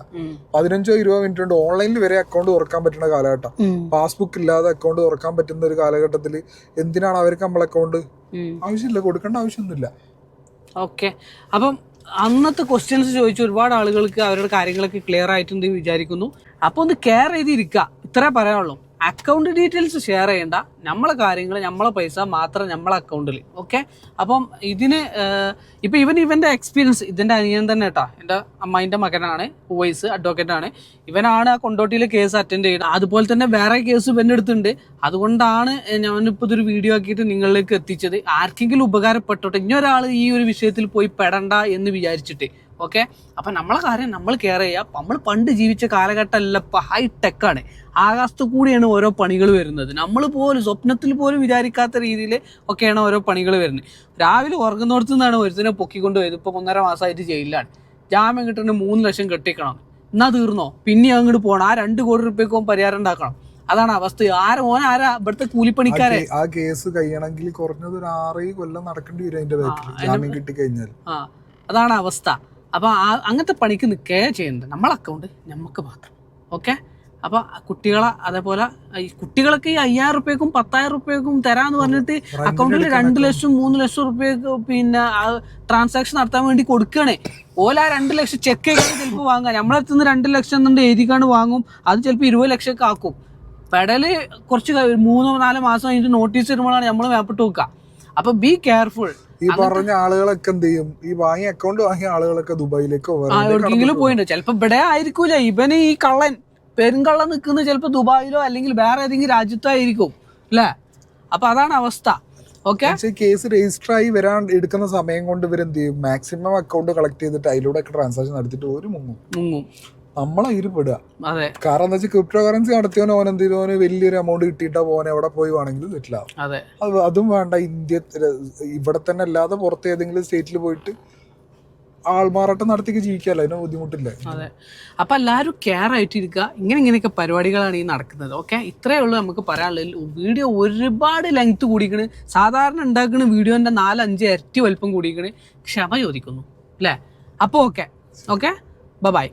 പതിനഞ്ചോ ഇരുപതോ മിനിറ്റ് ഉണ്ട് ഓൺലൈനിൽ വരെ അക്കൗണ്ട് തുറക്കാൻ പറ്റുന്ന കാലഘട്ടം. പാസ്ബുക്ക് ഇല്ലാതെ അക്കൗണ്ട് തുറക്കാൻ പറ്റുന്ന ഒരു കാലഘട്ടത്തിൽ എന്തിനാണ് അവർക്ക് നമ്മളെ അക്കൗണ്ട് ആവശ്യമില്ല കൊടുക്കേണ്ട ആവശ്യമൊന്നുമില്ല. ഓക്കെ അപ്പം അന്നത്തെ ക്വസ്റ്റ്യൻസ് ചോദിച്ച ഒരുപാട് ആളുകൾക്ക് അവരുടെ കാര്യങ്ങളൊക്കെ ക്ലിയർ ആയിട്ടുണ്ട് വിചാരിക്കുന്നു. അപ്പൊ ഒന്ന് കെയർ ചെയ്തിരിക്കുക. ഇത്രേ പറയാനുള്ളൂ. അക്കൗണ്ട് ഡീറ്റെയിൽസ് ഷെയർ ചെയ്യേണ്ട. നമ്മളെ കാര്യങ്ങൾ നമ്മളെ പൈസ മാത്രം നമ്മളെ അക്കൗണ്ടിൽ ഓക്കെ അപ്പം ഇതിന് ഇപ്പം ഇവൻ ഇവന്റെ എക്സ്പീരിയൻസ് ഇതിന്റെ അനിയൻ തന്നെ കേട്ടോ എന്റെ അമ്മായിന്റെ മകനാണ് വോയിസ് അഡ്വക്കേറ്റ് ആണ്. ഇവനാണ് ആ കൊണ്ടോട്ടിയിലെ കേസ് അറ്റൻഡ് ചെയ്യുന്നത് അതുപോലെ തന്നെ വേറെ കേസ് ഇവന്റെ അടുത്തുണ്ട് അതുകൊണ്ടാണ് ഞാനിപ്പോൾ ഇതൊരു വീഡിയോ ആക്കിയിട്ട് നിങ്ങളിലേക്ക് എത്തിച്ചത്. ആർക്കെങ്കിലും ഉപകാരപ്പെട്ടോട്ടെ ഇനി ഒരാൾ ഈ ഒരു വിഷയത്തിൽ പോയി പെടണ്ട എന്ന് വിചാരിച്ചിട്ട്. ഓക്കെ അപ്പൊ നമ്മളെ കാര്യം നമ്മൾ കെയർ ചെയ്യുക നമ്മൾ പണ്ട് ജീവിച്ച കാലഘട്ടമല്ല ഇപ്പം ഹൈ ടെക്കാണ് ആകാശത്ത് കൂടിയാണ് ഓരോ പണികൾ വരുന്നത്. നമ്മൾ പോലും സ്വപ്നത്തിൽ പോലും വിചാരിക്കാത്ത രീതിയിൽ ഒക്കെയാണ് ഓരോ പണികൾ വരുന്നത്. രാവിലെ ഉറങ്ങുന്നിടത്തു നിന്നാണ് ഒരുത്തിനെ പൊക്കിക്കൊണ്ട് പോയത്. ഇപ്പൊ ഒന്നര മാസമായിട്ട് ജയിലിലാണ്. ജാമ്യം കിട്ടുന്ന മൂന്ന് ലക്ഷം കെട്ടിക്കണം. എന്നാ തീർന്നോ? പിന്നെ അങ്ങോട്ട് പോകണം ആ രണ്ട് കോടി റുപ്യക്കും പരിഹാരം ഉണ്ടാക്കണം. അതാണ് അവസ്ഥ. ആരാ ഓൻ ആരാ? ഇവിടുത്തെ കൂലിപ്പണിക്കാരെ. ആ കേസ് കഴിയണമെങ്കിൽ കുറഞ്ഞത് ഒരു ആറ് കൊല്ലം നടക്കേണ്ടി വരും അതിന്റെ ജാമ്യം കിട്ടി കഴിഞ്ഞാൽ ആ അതാണ് അവസ്ഥ. അപ്പൊ ആ അങ്ങനത്തെ പണിക്ക് നിൽക്കേ ചെയ്യുന്നുണ്ട് നമ്മളെ അക്കൗണ്ട് നമുക്ക് മാത്രം. ഓക്കെ അപ്പോൾ കുട്ടികളെ അതേപോലെ ഈ കുട്ടികൾക്ക് ഈ അയ്യായിരം റുപ്യക്കും പത്തായിരം റുപ്യക്കും തരാന്ന് പറഞ്ഞിട്ട് അക്കൗണ്ടിൽ രണ്ട് ലക്ഷം മൂന്ന് ലക്ഷം റുപ്യക്ക് പിന്നെ ട്രാൻസാക്ഷൻ നടത്താൻ വേണ്ടി കൊടുക്കണേ ഓല ആ രണ്ട് ലക്ഷം ചെക്ക് ചിലപ്പോൾ വാങ്ങാം. നമ്മളടുത്ത് നിന്ന് രണ്ട് ലക്ഷം എന്നുണ്ട് എഴുതിക്കാണ്ട് വാങ്ങും. അത് ചിലപ്പോൾ ഇരുപത് ലക്ഷമൊക്കെ ആക്കും. പെടൽ കുറച്ച് മൂന്നോ നാലോ മാസം കഴിഞ്ഞിട്ട് നോട്ടീസ് വരുമ്പോഴാണ് നമ്മൾ വേപ്പിട്ട് നോക്കുക അപ്പോൾ ബി കെയർഫുൾ ഈ പറഞ്ഞ ആളുകളൊക്കെ എന്ത് ചെയ്യും? ഈ വാങ്ങിയ അക്കൗണ്ട് വാങ്ങിയ ആളുകളൊക്കെ ദുബായിലേക്ക് എവിടെയെങ്കിലും പോയിട്ടുണ്ട്. ചിലപ്പോ ഇവിടെ ആയിരിക്കൂല. ഇവന് ഈ കള്ളൻ പെരുങ്കള്ളൻ നിൽക്കുന്നത് ചിലപ്പോ ദുബായിലോ അല്ലെങ്കിൽ വേറെ ഏതെങ്കിലും രാജ്യത്തോ ആയിരിക്കും അല്ലേ? അപ്പൊ അതാണ് അവസ്ഥ. ഓക്കെ കേസ് രജിസ്റ്റർ ആയി വരാൻ എടുക്കുന്ന സമയം കൊണ്ട് ഇവർ എന്ത് ചെയ്യും? മാക്സിമം അക്കൗണ്ട് കളക്ട് ചെയ്തിട്ട് അതിലൂടെ ട്രാൻസാക്ഷൻ നടത്തിയിട്ട് ഒരു മുങ്ങും. മുങ്ങും. നമ്മളെ അതിൽ പെടുക. അതെ. കാരണം എന്താ വെച്ചാൽ ക്രിപ്റ്റോ കറൻസി നടത്തിയവനോ ഓൻ എന്ത് ഓന് വലിയൊരു എമൗണ്ട് കിട്ടിയിട്ടാ പോനെ എവിടെ പോയി വേണമെങ്കിലും സെറ്റിൽ അതെ. അത് വേണ്ട. ഇന്ത്യ ഇവിടെ തന്നെ അല്ലാതെ പുറത്ത് ഏതെങ്കിലും സ്റ്റേറ്റിൽ പോയിട്ട് ആൾമാറാട്ടം നടത്തിക്ക് ജീവിക്കാമല്ലോ അതിന് ബുദ്ധിമുട്ടില്ല. അതെ. അപ്പൊ എല്ലാവരും കെയർ ആയിട്ടിരിക്കുക ഇങ്ങനെ ഇങ്ങനെയൊക്കെ പരിപാടികളാണ് ഈ നടക്കുന്നത്. ഓക്കെ ഇത്രയേ ഉള്ളൂ നമുക്ക് പറയാനുള്ള വീഡിയോ ഒരുപാട് ലെങ്ത് കൂടിക്കണ് സാധാരണ ഉണ്ടാക്കുന്ന വീഡിയോന്റെ നാലഞ്ച് ഇരട്ടി വലുപ്പം കൂടിക്കണ് ക്ഷമ ചോദിക്കുന്നു. അല്ലേ അപ്പോൾ ഓക്കെ ഓക്കെ ബൈ